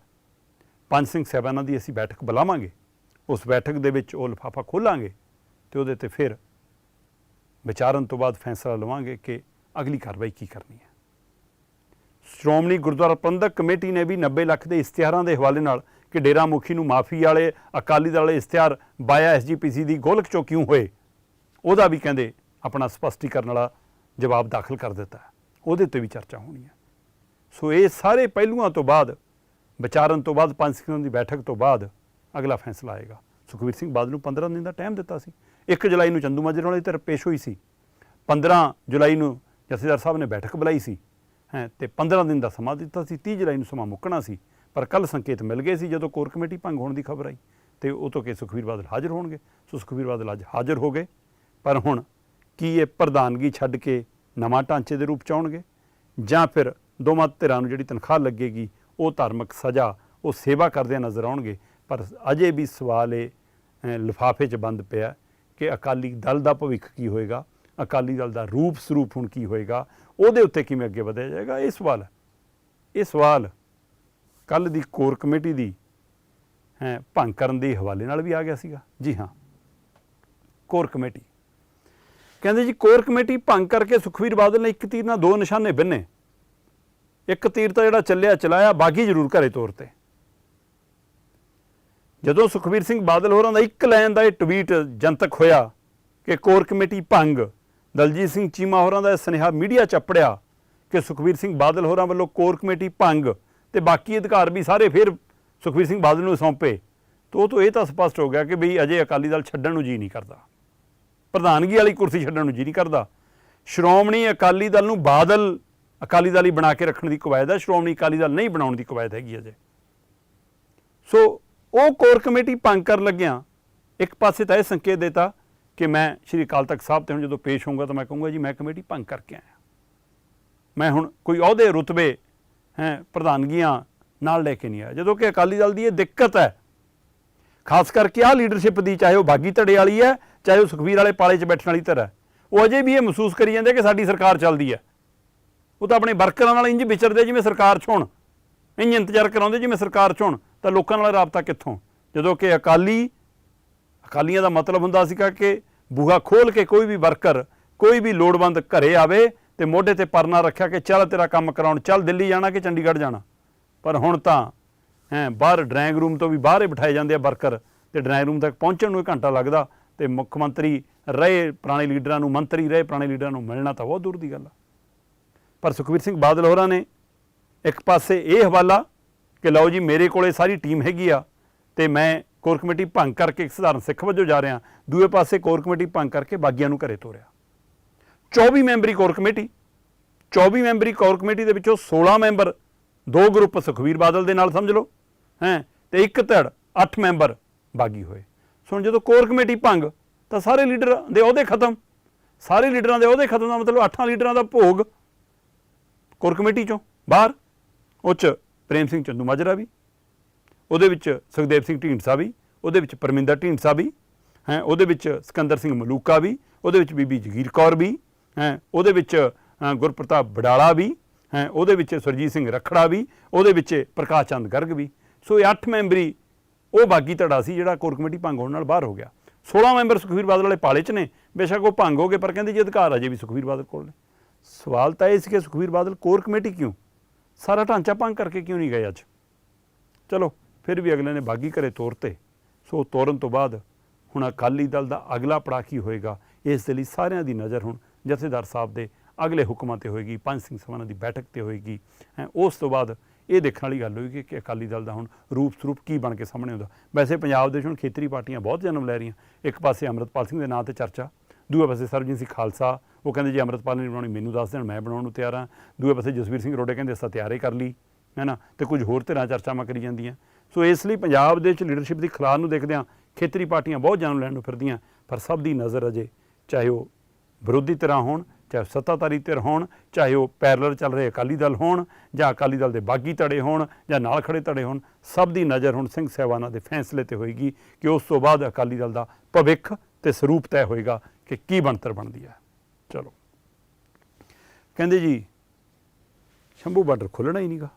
ਪੰਜ ਸਿੰਘ ਸਾਹਿਬਾਨਾਂ ਦੀ ਅਸੀਂ ਬੈਠਕ ਬੁਲਾਵਾਂਗੇ। ਉਸ ਬੈਠਕ ਦੇ ਵਿੱਚ ਉਹ ਲਿਫਾਫਾ ਖੋਲਾਂਗੇ ਤੇ ਉਹਦੇ ਤੇ ਫਿਰ ਵਿਚਾਰਨ ਤੋਂ ਬਾਅਦ ਫੈਸਲਾ ਲਵਾਂਗੇ ਕਿ ਅਗਲੀ ਕਾਰਵਾਈ ਕੀ ਕਰਨੀ ਹੈ। ਸ਼੍ਰੋਮਣੀ ਗੁਰਦੁਆਰਾ ਪ੍ਰਬੰਧਕ ਕਮੇਟੀ ਨੇ ਵੀ 90 ਲੱਖ ਦੇ ਇਸ਼ਤਿਹਾਰਾਂ ਦੇ ਹਵਾਲੇ ਨਾਲ ਕਿ ਡੇਰਾ ਮੁਖੀ ਨੂੰ ਮਾਫੀ ਵਾਲੇ, ਅਕਾਲੀ ਦਲ ਵਾਲੇ ਇਸ਼ਤਿਹਾਰ ਬਾਇਆ ਐਸਜੀਪੀਸੀ ਦੀ ਗੋਲਕ ਚੋਂ ਕਿਉਂ ਹੋਏ। ਉਹਦਾ ਵੀ ਕਹਿੰਦੇ ਆਪਣਾ ਸਪਸ਼ਟੀਕਰਨ ਵਾਲਾ ਜਵਾਬ ਦਾਖਲ ਕਰ ਦਿੱਤਾ ਉਹਦੇ ਤੇ ਵੀ ਚਰਚਾ ਹੋਣੀ ਹੈ। ਸੋ ਇਹ ਸਾਰੇ ਪਹਿਲੂਆਂ ਤੋਂ ਬਾਅਦ, ਵਿਚਾਰਨ ਤੋਂ ਬਾਅਦ ਪੰਜ ਸਿੰਘਾਂ ਦੀ ਬੈਠਕ ਤੋਂ ਬਾਅਦ ਅਗਲਾ ਫੈਸਲਾ ਆਏਗਾ। ਸੁਖਵੀਰ ਸਿੰਘ ਬਾਦਲ ਨੂੰ 15 ਦਿਨ ਦਾ ਟਾਈਮ ਦਿੱਤਾ ਸੀ। 1 ਜੁਲਾਈ ਨੂੰ ਚੰਦੂ ਮਾਜਰੇ ਵਾਲੀ ਧਿਰ ਪੇਸ਼ ਹੋਈ ਸੀ। 15 ਜੁਲਾਈ ਨੂੰ ਜਥੇਦਾਰ ਸਾਹਿਬ ਨੇ ਬੈਠਕ ਬੁਲਾਈ ਸੀ। ਹੈ, ਤੇ 15 ਦਿਨ ਦਾ ਸਮਾਂ ਦਿੱਤਾ ਸੀ 30 ਜੁਲਾਈ ਨੂੰ ਸਮਾਂ ਮੁੱਕਣਾ ਸੀ। ਪਰ ਕੱਲ ਸੰਕੇਤ ਮਿਲ ਗਏ ਸੀ, ਜਦੋਂ ਕੋਰ ਕਮੇਟੀ ਭੰਗ ਹੋਣ ਦੀ ਖਬਰ ਆਈ। ਤੇ ਉਹ ਤੋਂ ਕਿ ਸੁਖਵੀਰ ਬਾਦਲ ਹਾਜ਼ਰ ਹੋਣਗੇ। ਸੋ ਸੁਖਵੀਰ ਬਾਦਲ ਅੱਜ ਹਾਜ਼ਰ ਹੋ ਗਏ। ਪਰ ਹੁਣ ਕੀ ਇਹ ਪ੍ਰਧਾਨਗੀ ਛੱਡ ਕੇ ਨਵਾਂ ਢਾਂਚੇ ਦੇ ਰੂਪ ਚ ਆਉਣਗੇ? ਜਾਂ ਫਿਰ ਦੋਵਾਂ ਧਿਰਾਂ ਨੂੰ ਜਿਹੜੀ ਤਨਖਾਹ ਲੱਗੇਗੀ, ਉਹ ਧਾਰਮਿਕ ਸਜ਼ਾ, ਉਹ ਸੇਵਾ ਕਰਦਿਆਂ ਨਜ਼ਰ ਆਉਣਗੇ? ਪਰ ਅਜੇ ਵੀ ਸਵਾਲ ਇਹ ਲਿਫਾਫੇ 'ਚ ਬੰਦ ਪਿਆ ਕਿ ਅਕਾਲੀ ਦਲ ਦਾ ਭਵਿੱਖ ਕੀ ਹੋਏਗਾ, ਅਕਾਲੀ ਦਲ ਦਾ ਰੂਪ ਸਰੂਪ ਹੁਣ ਕੀ ਹੋਏਗਾ, ਉਹਦੇ ਉੱਤੇ ਕਿਵੇਂ ਅੱਗੇ ਵਧਿਆ ਜਾਏਗਾ? ਇਹ ਸਵਾਲ ਹੈ। ਇਹ ਸਵਾਲ ਕੱਲ ਦੀ ਕੋਰ ਕਮੇਟੀ ਦੀ, ਹੈ, ਭੰਗ ਕਰਨ ਦੇ ਹਵਾਲੇ ਨਾਲ ਵੀ ਆ ਗਿਆ ਸੀਗਾ। ਜੀ ਹਾਂ, ਕੋਰ ਕਮੇਟੀ। ਕਹਿੰਦੇ ਜੀ, ਕੋਰ ਕਮੇਟੀ ਭੰਗ ਕਰਕੇ ਸੁਖਵੀਰ ਬਾਦਲ ਨੇ ਇੱਕ ਤੀਰ ਨਾਲ ਦੋ ਨਿਸ਼ਾਨੇ ਬੰਨੇ। ਇੱਕ ਤੀਰ ਤਾਂ ਜਿਹੜਾ ਚੱਲਿਆ, ਚਲਾਇਆ, ਬਾਗੀ ਜ਼ਰੂਰ ਘਰੇ ਤੌਰ ਤੇ। ਜਦੋਂ ਸੁਖਵੀਰ ਸਿੰਘ ਬਾਦਲ ਹੋਰਾਂ ਦਾ ਇੱਕ ਲਾਈਨ ਦਾ ਇਹ ਟਵੀਟ ਜਨਤਕ ਹੋਇਆ ਕਿ ਕੋਰ ਕਮੇਟੀ ਭੰਗ, ਦਲਜੀਤ ਸਿੰਘ ਚੀਮਾ ਹੋਰਾਂ ਦਾ ਇਹ ਸੁਨੇਹਾ ਮੀਡੀਆ 'ਚ ਚੱਪੜਿਆ ਕਿ ਸੁਖਵੀਰ ਸਿੰਘ ਬਾਦਲ ਹੋਰਾਂ ਵੱਲੋਂ ਕੋਰ ਕਮੇਟੀ ਭੰਗ ਤੇ ਬਾਕੀ ਅਧਿਕਾਰ ਵੀ ਸਾਰੇ ਫਿਰ ਸੁਖਵੀਰ ਸਿੰਘ ਬਾਦਲ ਨੂੰ ਸੌਂਪੇ। ਤੋਂ ਉਹ ਤੋਂ ਇਹ ਤਾਂ ਸਪਸ਼ਟ ਹੋ ਗਿਆ ਕਿ ਬਈ ਅਜੇ ਅਕਾਲੀ ਦਲ ਛੱਡਣ ਨੂੰ ਜੀ ਨਹੀਂ ਕਰਦਾ। ਪ੍ਰਧਾਨਗੀ ਵਾਲੀ ਕੁਰਸੀ ਛੱਡਣ ਨੂੰ ਜੀ ਨਹੀਂ ਕਰਦਾ। ਸ਼੍ਰੋਮਣੀ ਅਕਾਲੀ ਦਲ ਨੂੰ ਬਾਦਲ ਅਕਾਲੀ ਦਲ ਹੀ ਬਣਾ ਕੇ ਰੱਖਣ ਦੀ ਕਵਾਇਦ ਹੈ, ਸ਼੍ਰੋਮਣੀ ਅਕਾਲੀ ਦਲ ਨਹੀਂ ਬਣਾਉਣ ਦੀ ਕਵਾਇਦ ਹੈਗੀ ਅਜੇ। ਸੋ ਉਹ ਕੋਰ ਕਮੇਟੀ ਭੰਗ ਕਰਨ ਲੱਗਿਆ, ਇੱਕ ਪਾਸੇ ਤਾਂ ਇਹ ਸੰਕੇਤ ਦਿੱਤਾ ਕਿ ਮੈਂ ਸ਼੍ਰੀ ਅਕਾਲ ਤਖਤ ਸਾਹਿਬ ਤੇ ਹੁਣ ਜਦੋਂ ਪੇਸ਼ ਹੋਊਗਾ ਤਾਂ ਮੈਂ ਕਹੂੰਗਾ ਜੀ ਮੈਂ ਕਮੇਟੀ ਭੰਗ ਕਰਕੇ ਆਇਆ। ਮੈਂ ਹੁਣ ਕੋਈ ਅਹੁਦੇ, ਰੁਤਬੇ, ਹੈ, ਪ੍ਰਧਾਨਗੀਆਂ ਨਾਲ ਲੈ ਕੇ ਨਹੀਂ ਆਇਆ। ਜਦੋਂ ਕਿ ਅਕਾਲੀ ਦਲ ਦੀ ਇਹ ਦਿੱਕਤ ਹੈ, ਖਾਸ ਕਰਕੇ ਆ ਲੀਡਰਸ਼ਿਪ ਦੀ, ਚਾਹੇ ਉਹ ਬਾਗੀ ਧੜੇ ਵਾਲੀ ਹੈ, ਚਾਹੇ ਉਹ ਸੁਖਵੀਰ ਵਾਲੇ ਪਾਲੇ 'ਚ ਬੈਠਣ ਵਾਲੀ ਧਿਰ ਹੈ, ਉਹ ਅਜੇ ਵੀ ਇਹ ਮਹਿਸੂਸ ਕਰੀ ਜਾਂਦੇ ਕਿ ਸਾਡੀ ਸਰਕਾਰ ਚੱਲਦੀ ਹੈ। ਉਹ ਤਾਂ ਆਪਣੇ ਵਰਕਰਾਂ ਨਾਲ ਇੰਜ ਵਿਚਰਦੇ ਜਿਵੇਂ ਸਰਕਾਰ 'ਚ ਹੋਣ ਇੰਜ ਇੰਤਜ਼ਾਰ ਕਰਾਉਂਦੇ ਜਿਵੇਂ ਸਰਕਾਰ 'ਚ ਹੋਣ। ਤਾਂ ਲੋਕਾਂ ਨਾਲ ਰਾਬਤਾ ਕਿੱਥੋਂ? ਜਦੋਂ ਕਿ ਅਕਾਲੀ, ਅਕਾਲੀਆਂ ਦਾ ਮਤਲਬ ਹੁੰਦਾ ਸੀਗਾ ਕਿ ਬੂਹਾ ਖੋਲ ਕੇ ਕੋਈ ਵੀ ਵਰਕਰ, ਕੋਈ ਵੀ ਲੋੜਵੰਦ ਘਰੇ ਆਵੇ ਤੇ ਮੋਢੇ ਤੇ ਪਰਨਾ ਰੱਖਿਆ ਕਿ ਚੱਲ ਤੇਰਾ ਕੰਮ ਕਰਾਉਣ, ਚੱਲ ਦਿੱਲੀ ਜਾਣਾ ਕਿ ਚੰਡੀਗੜ੍ਹ ਜਾਣਾ? ਪਰ ਹੁਣ ਤਾਂ, ਹੈ, ਬਾਹਰ ਡਰਾਇੰਗ ਰੂਮ ਤੋਂ ਵੀ ਬਾਹਰ ਹੀ ਬਿਠਾਏ ਜਾਂਦੇ ਆ ਵਰਕਰ ਤੇ ਡਰਾਇੰਗ ਰੂਮ ਤੱਕ ਪਹੁੰਚਣ ਨੂੰ ਇੱਕ ਘੰਟਾ ਲੱਗਦਾ ਤੇ ਮੁੱਖ ਮੰਤਰੀ ਰਹੇ, ਪੁਰਾਣੇ ਲੀਡਰਾਂ ਨੂੰ ਮੰਤਰੀ ਰਹੇ, ਪੁਰਾਣੇ ਲੀਡਰਾਂ ਨੂੰ ਮਿਲਣਾ ਤਾਂ ਬਹੁਤ ਦੂਰ ਦੀ ਗੱਲ ਆ। ਪਰ ਸੁਖਵੀਰ ਸਿੰਘ ਬਾਦਲ ਹੋਰਾਂ ਨੇ ਇੱਕ ਪਾਸੇ ਇਹ ਹਵਾਲਾ ਕਿ ਲਓ ਜੀ, ਮੇਰੇ ਕੋਲੇ ਸਾਰੀ ਟੀਮ ਹੈਗੀ ਆ ਤੇ ਮੈਂ ਕੋਰ ਕਮੇਟੀ ਭੰਗ ਕਰਕੇ ਇੱਕ ਸਧਾਰਨ ਸਿੱਖ ਵਜੋਂ ਜਾ ਰਿਹਾ, ਦੂਏ ਪਾਸੇ ਕੋਰ ਕਮੇਟੀ ਭੰਗ ਕਰਕੇ ਬਾਗੀਆਂ ਨੂੰ ਘਰੇ ਤੋਰਿਆ। 24 ਮੈਂਬਰੀ ਕੋਰ ਕਮੇਟੀ 24 ਮੈਂਬਰੀ ਕੋਰ ਕਮੇਟੀ ਦੇ ਵਿੱਚੋਂ 16 ਮੈਂਬਰ ਦੋ ਗਰੁੱਪ ਸੁਖਵੀਰ ਬਾਦਲ ਦੇ ਨਾਲ ਸਮਝ ਲਓ, ਹੈ, ਤੇ ਇੱਕ ਧੜ 8 ਮੈਂਬਰ ਬਾਗੀ ਹੋਏ। ਸੋ ਜਦੋਂ ਕੋਰ ਕਮੇਟੀ ਭੰਗ, ਤਾਂ ਸਾਰੇ ਲੀਡਰ ਦੇ ਅਹੁਦੇ ਖਤਮ। ਸਾਰੇ ਲੀਡਰਾਂ ਦੇ ਅਹੁਦੇ ਖਤਮ ਦਾ ਮਤਲਬ 8 ਲੀਡਰਾਂ ਦਾ ਭੋਗ ਕੋਰ ਕਮੇਟੀ ਚੋਂ, ਬਾਹਰ ਉਹ 'ਚ ਪ੍ਰੇਮ ਸਿੰਘ ਚੰਦੂ ਮਾਜਰਾ ਵੀ, ਉਹਦੇ ਵਿੱਚ ਸੁਖਦੇਵ ਸਿੰਘ ਢੀਂਡਸਾ ਵੀ, ਉਹਦੇ ਵਿੱਚ ਪਰਮਿੰਦਰ ਢੀਂਡਸਾ ਵੀ, ਹੈ, ਉਹਦੇ ਵਿੱਚ ਸਿਕੰਦਰ ਸਿੰਘ ਮਲੂਕਾ ਵੀ, ਉਹਦੇ ਵਿੱਚ ਬੀਬੀ ਜਗੀਰ ਕੌਰ ਵੀ, ਹੈ, ਉਹਦੇ ਵਿੱਚ ਗੁਰਪ੍ਰਤਾਪ ਬਡਾਲਾ ਵੀ, ਹੈ, ਉਹਦੇ ਵਿੱਚ ਸੁਰਜੀਤ ਸਿੰਘ ਰਖੜਾ ਵੀ, ਉਹਦੇ ਵਿੱਚ ਪ੍ਰਕਾਸ਼ ਚੰਦ ਗਰਗ ਵੀ। ਸੋ ਇਹ 8 ਮੈਂਬਰੀ, ਉਹ ਬਾਗੀ ਧੜਾ ਸੀ ਜਿਹੜਾ ਕੋਰ ਕਮੇਟੀ ਭੰਗ ਹੋਣ ਨਾਲ ਬਾਹਰ ਹੋ ਗਿਆ। 16 ਮੈਂਬਰ ਸੁਖਵੀਰ ਬਾਦਲ ਵਾਲੇ ਪਾਲੇ 'ਚ ਨੇ, ਬੇਸ਼ੱਕ ਉਹ ਭੰਗ ਹੋ ਗਏ, ਪਰ ਕਹਿੰਦੇ ਜੀ ਅਧਿਕਾਰ ਅਜੇ ਵੀ ਸੁਖਵੀਰ ਬਾਦਲ ਕੋਲ ਨੇ। ਸਵਾਲ ਤਾਂ ਇਹ ਸੀ ਕਿ ਸੁਖਵੀਰ ਬਾਦਲ ਕੋਰ ਕਮੇਟੀ ਕਿਉਂ? ਸਾਰਾ ਢਾਂਚਾ ਭੰਗ ਕਰਕੇ ਕਿਉਂ ਨਹੀਂ ਗਏ ਅੱਜ? ਚਲੋ, ਫਿਰ ਵੀ ਅਗਲੇ ਨੇ ਬਾਗੀ ਘਰੇ ਤੋਰਤੇ। ਸੋ ਤੋਰਨ ਤੋਂ ਬਾਅਦ ਹੁਣ ਅਕਾਲੀ ਦਲ ਦਾ ਅਗਲਾ ਪੜਾਅ ਕੀ ਹੋਏਗਾ, ਇਸ ਦੇ ਲਈ ਸਾਰਿਆਂ ਦੀ ਨਜ਼ਰ ਹੁਣ ਜਥੇਦਾਰ ਸਾਹਿਬ ਦੇ ਅਗਲੇ ਹੁਕਮਾਂ ਤੇ ਹੋਏਗੀ, ਪੰਜ ਸਿੰਘ ਸਭਾ ਦੀ ਬੈਠਕ ਤੇ ਹੋਏਗੀ। ਹੈ, ਉਸ ਤੋਂ ਬਾਅਦ ਇਹ ਦੇਖਣ ਵਾਲੀ ਗੱਲ ਹੋਏਗੀ ਕਿ ਅਕਾਲੀ ਦਲ ਦਾ ਹੁਣ ਰੂਪ ਸਰੂਪ ਕੀ ਬਣ ਕੇ ਸਾਹਮਣੇ ਆਉਂਦਾ। ਵੈਸੇ ਪੰਜਾਬ ਦੇ ਵਿੱਚ ਹੁਣ ਖੇਤਰੀ ਪਾਰਟੀਆਂ ਬਹੁਤ ਜਨਮ ਲੈ ਰਹੀਆਂ। ਇੱਕ ਪਾਸੇ ਅੰਮ੍ਰਿਤਪਾਲ ਸਿੰਘ ਦੇ ਨਾਂ ਤੇ ਚਰਚਾ ਦੂਏ ਪਾਸੇ ਸਰਬਜੀਤ ਸਿੰਘ ਖਾਲਸਾ, ਉਹ ਕਹਿੰਦੇ ਜੀ ਅੰਮ੍ਰਿਤਪਾਲ ਨੇ ਬਣਾਉਣੀ, ਮੈਨੂੰ ਦੱਸ ਦੇਣ, ਮੈਂ ਬਣਾਉਣ ਨੂੰ ਤਿਆਰ ਹਾਂ। ਦੂਏ ਪਾਸੇ ਜਸਵੀਰ ਸਿੰਘ ਰੋਡੇ ਕਹਿੰਦੇ, ਅਸਾਂ ਤਿਆਰ ਹੀ ਕਰ ਲਈ ਹੈ ਨਾ ਤੇ ਕੁਝ ਹੋਰ ਧਿਰਾਂ ਚਰਚਾਵਾਂ ਕਰੀ ਜਾਂਦੀਆਂ। ਸੋ ਇਸ ਲਈ ਪੰਜਾਬ ਦੇ ਵਿੱਚ ਲੀਡਰਸ਼ਿਪ ਦੀ ਖਲਾਅ ਨੂੰ ਦੇਖਦਿਆਂ ਖੇਤਰੀ ਪਾਰਟੀਆਂ ਬਹੁਤ ਜਨਮ ਲੈਣ ਨੂੰ ਫਿਰਦੀਆਂ, ਪਰ ਸਭ ਦੀ ਨਜ਼ਰ ਅਜੇ ਚਾਹੇ ਉਹ ਵਿਰੋਧੀ ਧਿਰਾਂ ਹੋਣ, ਚਾਹੇ ਸੱਤਾਧਾਰੀ ਧਿਰ ਹੋਣ, ਚਾਹੇ ਉਹ ਪੈਰਲਲ ਚੱਲ ਰਹੇ ਅਕਾਲੀ ਦਲ ਹੋਣ, ਜਾਂ ਅਕਾਲੀ ਦਲ ਦੇ ਬਾਗੀ ਧੜੇ ਹੋਣ, ਜਾਂ ਨਾਲ ਖੜੇ ਧੜੇ ਹੋਣ, ਸਭ ਦੀ ਨਜ਼ਰ ਹੁਣ ਸਿੰਘ ਸਾਹਿਬਾਨਾਂ ਦੇ ਫੈਸਲੇ ਤੇ ਹੋਏਗੀ ਕਿ ਉਸ ਤੋਂ ਬਾਅਦ ਅਕਾਲੀ ਦਲ ਦਾ ਭਵਿੱਖ ਤੇ ਸਰੂਪ ਤੈਅ ਹੋਏਗਾ। ਕਿ ਕੀ ਬਣਤਰ ਬਣਦੀ ਹੈ। ਚਲੋ। ਕਹਿੰਦੇ ਜੀ, ਸ਼ੰਭੂ ਬਾਰਡਰ ਖੁੱਲਣਾ ਹੀ ਨਹੀਂਗਾ।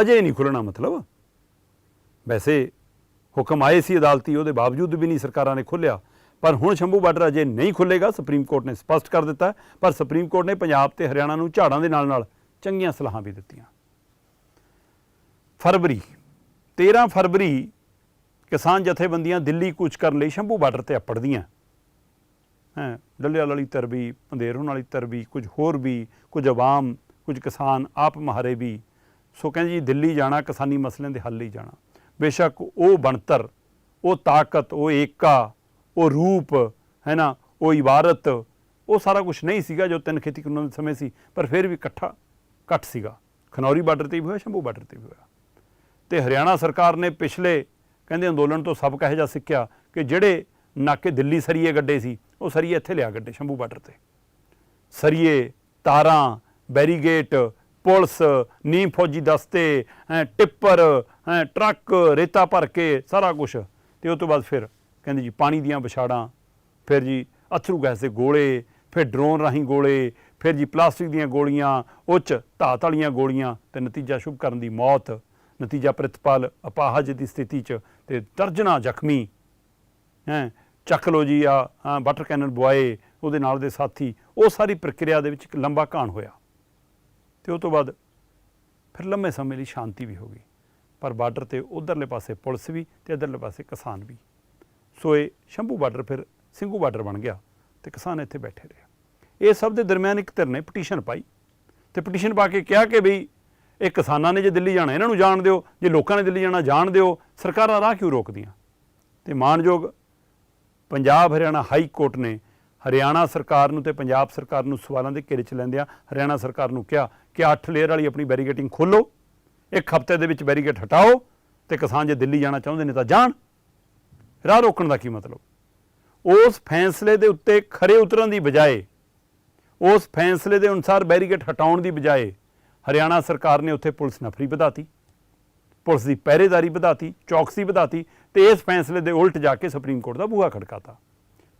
ਅਜੇ ਨਹੀਂ ਖੁੱਲਣਾ ਮਤਲਬ। ਵੈਸੇ ਹੁਕਮ ਆਏ ਸੀ ਅਦਾਲਤੀ, ਉਹਦੇ ਬਾਵਜੂਦ ਵੀ ਨਹੀਂ ਸਰਕਾਰਾਂ ਨੇ ਖੋਲ੍ਹਿਆ। ਪਰ ਹੁਣ ਸ਼ੰਭੂ ਬਾਰਡਰ ਅਜੇ ਨਹੀਂ ਖੁੱਲੇਗਾ ਸੁਪਰੀਮ ਕੋਰਟ ਨੇ ਸਪਸ਼ਟ ਕਰ ਦਿੱਤਾ। ਪਰ ਸੁਪਰੀਮ ਕੋਰਟ ਨੇ ਪੰਜਾਬ ਤੇ ਹਰਿਆਣਾ ਨੂੰ ਝਾੜਾਂ ਦੇ ਨਾਲ ਨਾਲ ਚੰਗੀਆਂ ਸਲਾਹਾਂ ਵੀ ਦਿੱਤੀਆਂ। ਫਰਵਰੀ 13 ਫਰਵਰੀ ਕਿਸਾਨ ਜਥੇਬੰਦੀਆਂ ਦਿੱਲੀ ਕੂਚ ਕਰਨ ਲਈ ਸ਼ੰਭੂ ਬਾਰਡਰ ਤੇ ਅਪੜਦੀਆਂ। ਹੈ ਡੱਲੇਵਾਲ ਵਾਲੀ ਤਰਬੀ ਵੀ ਹੋਣ ਵਾਲੀ ਧਿਰ ਵੀ, ਕੁਝ ਹੋਰ ਵੀ, ਕੁਝ ਆਵਾਮ, ਕੁਝ ਕਿਸਾਨ, ਆਪ ਮਹਾਰੇ ਵੀ। ਸੋ ਕਹਿੰਦੇ ਜੀ, ਦਿੱਲੀ ਜਾਣਾ, ਕਿਸਾਨੀ ਮਸਲਿਆਂ ਦੇ ਹੱਲ ਲਈ ਜਾਣਾ। ਬੇਸ਼ੱਕ ਉਹ ਬਣਤਰ, ਉਹ ਤਾਕਤ, ਉਹ ਏਕਾ ਉਹ ਰੂਪ, ਹੈ ਨਾ, ਉਹ ਇਬਾਰਤ, ਉਹ ਸਾਰਾ ਕੁਝ ਨਹੀਂ ਸੀਗਾ ਜੋ ਤਿੰਨ ਖੇਤੀ ਕਾਨੂੰਨ ਦੇ ਸਮੇਂ ਸੀ, ਪਰ ਫਿਰ ਵੀ ਇਕੱਠਾ, ਇਕੱਠ ਸੀਗਾ। ਖਨੌਰੀ ਬਾਰਡਰ ਤੇ ਵੀ ਹੋਇਆ, ਸ਼ੰਭੂ ਬਾਰਡਰ ਤੇ ਵੀ ਹੋਇਆ। ਤੇ ਹਰਿਆਣਾ ਸਰਕਾਰ ਨੇ ਪਿਛਲੇ, ਕਹਿੰਦੇ ਅੰਦੋਲਨ ਤੋਂ ਸਬਕ ਇਹੋ ਜਿਹਾ ਸਿੱਖਿਆ ਕਿ ਜਿਹੜੇ ਨਾਕੇ ਦਿੱਲੀ ਸਰੀਏ ਗੱਡੇ ਸੀ ਉਹ ਸਰੀਏ ਇੱਥੇ ਲਿਆ ਗੱਡੇ ਸ਼ੰਭੂ ਬਾਰਡਰ ਤੇ। ਸਰੀਏ ਤਾਰਾਂ ਬੈਰੀਗੇਟ ਪੁਲਿਸ ਨੀਮ ਫੌਜੀ ਦਸਤੇ ਹੈਂ, ਟਿੱਪਰ ਹੈਂ, ਟਰੱਕ ਰੇਤਾ ਭਰ ਕੇ ਸਾਰਾ ਕੁਝ ਤੇ ਉਸ ਤੋਂ ਬਾਅਦ ਫਿਰ ਕਹਿੰਦੇ ਜੀ ਪਾਣੀ ਦੀਆਂ ਵਿਛਾੜਾਂ ਫਿਰ ਜੀ ਅਥਰੂ ਗੈਸ ਦੇ ਗੋਲੇ ਫਿਰ ਡਰੋਨ ਰਾਹੀਂ ਗੋਲੇ ਫਿਰ ਜੀ ਪਲਾਸਟਿਕ ਦੀਆਂ ਗੋਲੀਆਂ ਉੱਚ ਧਾਤ ਵਾਲੀਆਂ ਗੋਲੀਆਂ ਤੇ ਨਤੀਜਾ ਸ਼ੁਭ ਕਰਨ ਦੀ ਮੌਤ ਨਤੀਜਾ ਪ੍ਰਿਤਪਾਲ ਅਪਾਹਜ ਦੀ ਸਥਿਤੀ 'ਚ ਤੇ ਦਰਜਨਾ ਜ਼ਖਮੀ ਹੈ ਚੱਕ ਲੋ ਜੀ ਆ ਆ ਬਟਰ ਕੈਨਨ ਬੁਆਏ ਉਹਦੇ ਨਾਲ ਦੇ ਸਾਥੀ, ਉਹ ਸਾਰੀ ਪ੍ਰਕਿਰਿਆ ਦੇ ਵਿੱਚ ਇੱਕ ਲੰਬਾ ਕਾਂਡ ਹੋਇਆ। ਤੇ ਉਹ ਤੋਂ ਬਾਅਦ ਫਿਰ ਲੰਮੇ ਸਮੇਂ ਲਈ ਸ਼ਾਂਤੀ ਵੀ ਹੋ ਗਈ। ਪਰ ਬਾਰਡਰ ਤੇ ਉਧਰਲੇ ਪਾਸੇ ਪੁਲਿਸ ਵੀ ਤੇ ਇਧਰਲੇ ਪਾਸੇ ਕਿਸਾਨ ਵੀ। ਸੋ ਇਹ ਸ਼ੰਭੂ ਬਾਰਡਰ ਫਿਰ ਸਿੰਘੂ ਬਾਰਡਰ ਬਣ ਗਿਆ ਤੇ ਕਿਸਾਨ ਇੱਥੇ ਬੈਠੇ ਰਹੇ। ਇਹ ਸਭ ਦੇ ਦਰਮਿਆਨ ਇੱਕ ਧਿਰ ਨੇ ਪਟੀਸ਼ਨ ਪਾਈ। ਤੇ ਪਟੀਸ਼ਨ ਪਾ ਕੇ ਕਿਹਾ ਕਿ ਬਈ ਇਹ ਕਿਸਾਨਾਂ ਨੇ ਜੇ ਦਿੱਲੀ ਜਾਣਾ, ਇਹਨਾਂ ਨੂੰ ਜਾਣ ਦਿਓ। ਜੇ ਲੋਕਾਂ ਨੇ ਦਿੱਲੀ ਜਾਣਾ, ਜਾਣ ਦਿਓ। ਸਰਕਾਰਾਂ ਰਾਹ ਕਿਉਂ ਰੋਕਦੀਆਂ? ਤੇ ਮਾਨਯੋਗ ਪੰਜਾਬ, ਹਰਿਆਣਾ ਹਾਈ ਕੋਰਟ ਨੇ ਹਰਿਆਣਾ ਸਰਕਾਰ ਨੂੰ ਤੇ ਪੰਜਾਬ ਸਰਕਾਰ ਨੂੰ ਸਵਾਲਾਂ ਦੇ ਘੇਰੇ 'ਚ ਲੈਂਦਿਆਂ ਹਰਿਆਣਾ ਸਰਕਾਰ ਨੂੰ ਕਿਹਾ ਕਿ 8 ਲੇਅਰ ਵਾਲੀ ਆਪਣੀ ਬੈਰੀਗੇਟਿੰਗ ਖੋਲੋ, ਇੱਕ ਹਫ਼ਤੇ ਦੇ ਵਿੱਚ ਬੈਰੀਕੇਟ ਹਟਾਓ ਤੇ ਕਿਸਾਨ ਜੇ ਦਿੱਲੀ ਜਾਣਾ ਚਾਹੁੰਦੇ ਨੇ ਤਾਂ ਜਾਣ। ਰਾਹ ਰੋਕਣ ਦਾ ਕੀ ਮਤਲਬ? ਉਸ ਫੈਸਲੇ ਦੇ ਉੱਤੇ ਖਰੇ ਉਤਰਨ ਦੀ ਬਜਾਏ, ਉਸ ਫੈਸਲੇ ਦੇ ਅਨੁਸਾਰ ਬੈਰੀਕੇਟ ਹਟਾਉਣ ਦੀ ਬਜਾਏ ਹਰਿਆਣਾ ਸਰਕਾਰ ਨੇ ਉੱਥੇ ਪੁਲਿਸ ਨਫਰੀ ਵਧਾਤੀ, ਪੁਲਿਸ ਦੀ ਪਹਿਰੇਦਾਰੀ ਵਧਾਤੀ, ਚੌਕਸੀ ਵਧਾਤੀ ਤੇ ਇਸ ਫੈਸਲੇ ਦੇ ਉਲਟ ਜਾ ਕੇ ਸੁਪਰੀਮ ਕੋਰਟ ਦਾ ਬੂਹਾ ਖੜਕਾਤਾ।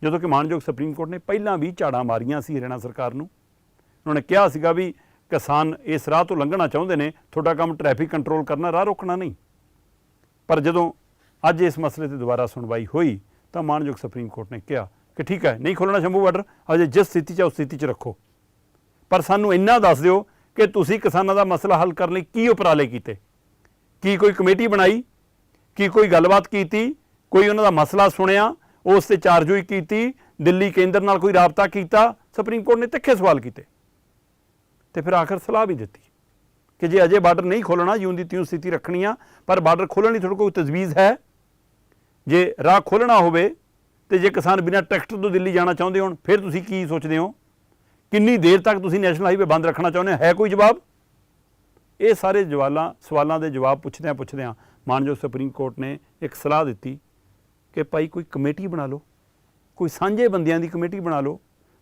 ਜਦੋਂ ਕਿ ਮਾਨਯੋਗ ਸੁਪਰੀਮ ਕੋਰਟ ਨੇ ਪਹਿਲਾਂ ਵੀ ਝਾੜਾਂ ਮਾਰੀਆਂ ਸੀ ਹਰਿਆਣਾ ਸਰਕਾਰ ਨੂੰ। ਉਹਨਾਂ ਨੇ ਕਿਹਾ ਸੀਗਾ ਵੀ ਕਿਸਾਨ ਇਸ ਰਾਹ ਤੋਂ ਲੰਘਣਾ ਚਾਹੁੰਦੇ ਨੇ, ਤੁਹਾਡਾ ਕੰਮ ਟ੍ਰੈਫਿਕ ਕੰਟਰੋਲ ਕਰਨਾ, ਰਾਹ ਰੋਕਣਾ ਨਹੀਂ। ਪਰ ਜਦੋਂ ਅੱਜ ਇਸ ਮਸਲੇ ਤੇ ਦੁਬਾਰਾ ਸੁਣਵਾਈ ਹੋਈ, ਤਾਂ ਮਾਨਯੋਗ ਸੁਪਰੀਮ ਕੋਰਟ ਨੇ ਕਿਹਾ ਕਿ ਠੀਕ ਹੈ, ਨਹੀਂ ਖੋਲਣਾ ਸ਼ੰਭੂ ਬਾਰਡਰ, ਅਜੇ ਜਿਸ ਸਥਿਤੀ 'ਚ ਉਸ ਸਥਿਤੀ 'ਚ ਰੱਖੋ। ਪਰ ਸਾਨੂੰ ਇੰਨਾ ਦੱਸ ਦਿਓ ਕਿ ਤੁਸੀਂ ਕਿਸਾਨਾਂ ਦਾ ਮਸਲਾ ਹੱਲ ਕਰਨ ਲਈ ਕੀ ਉਪਰਾਲੇ ਕੀਤੇ? ਕੀ ਕੋਈ ਕਮੇਟੀ ਬਣਾਈ? ਕੀ ਕੋਈ ਗੱਲਬਾਤ ਕੀਤੀ, ਕੋਈ ਉਹਨਾਂ ਦਾ ਮਸਲਾ ਸੁਣਿਆ, ਉਸ ਤੇ ਚਾਰਜੋਈ ਕੀਤੀ, ਦਿੱਲੀ ਕੇਂਦਰ ਨਾਲ ਕੋਈ ਰਾਬਤਾ ਕੀਤਾ, ਸੁਪਰੀਮ ਕੋਰਟ ਨੇ ਤਿੱਖੇ ਸਵਾਲ ਕੀਤੇ। ਤੇ ਫਿਰ ਆਖਰ ਸਲਾਹ ਵੀ ਦਿੱਤੀ ਕਿ ਜੇ ਅਜੇ ਬਾਰਡਰ ਨਹੀਂ ਖੋਲਣਾ ਜਿਉਂ ਦੀ ਤਿਉਂ ਸਥਿਤੀ ਰੱਖਣੀ ਆ, ਪਰ ਬਾਰਡਰ ਖੋਲਣ ਲਈ ਤੁਹਾਡੇ ਕੋਲ ਤਜਵੀਜ਼ ਹੈ? ਜੇ ਰਾਹ ਖੋਲਣਾ ਹੋਵੇ ਤੇ ਜੇ ਕਿਸਾਨ ਬਿਨਾਂ ਟਰੈਕਟਰ ਤੋਂ ਦਿੱਲੀ ਜਾਣਾ ਚਾਹੁੰਦੇ ਹੋਣ, ਫਿਰ ਤੁਸੀਂ ਕੀ ਸੋਚਦੇ ਹੋ? ਕਿੰਨੀ ਦੇਰ ਤੱਕ ਤੁਸੀਂ ਨੈਸ਼ਨਲ ਹਾਈਵੇ ਬੰਦ ਰੱਖਣਾ ਚਾਹੁੰਦੇ ਹੋ? ਹੈ ਕੋਈ ਜਵਾਬ? ਇਹ ਸਾਰੇ ਜਵਾਲਾਂ, ਸਵਾਲਾਂ ਦੇ ਜਵਾਬ ਪੁੱਛਦਿਆਂ ਪੁੱਛਦਿਆਂ ਮਾਨਯੋਗ ਸੁਪਰੀਮ ਕੋਰਟ ਨੇ ਇੱਕ ਸਲਾਹ ਦਿੱਤੀ ਕਿ ਭਾਈ ਕੋਈ ਕਮੇਟੀ ਬਣਾ ਲਓ, ਕੋਈ ਸਾਂਝੇ ਬੰਦਿਆਂ ਦੀ ਕਮੇਟੀ ਬਣਾ ਲਓ,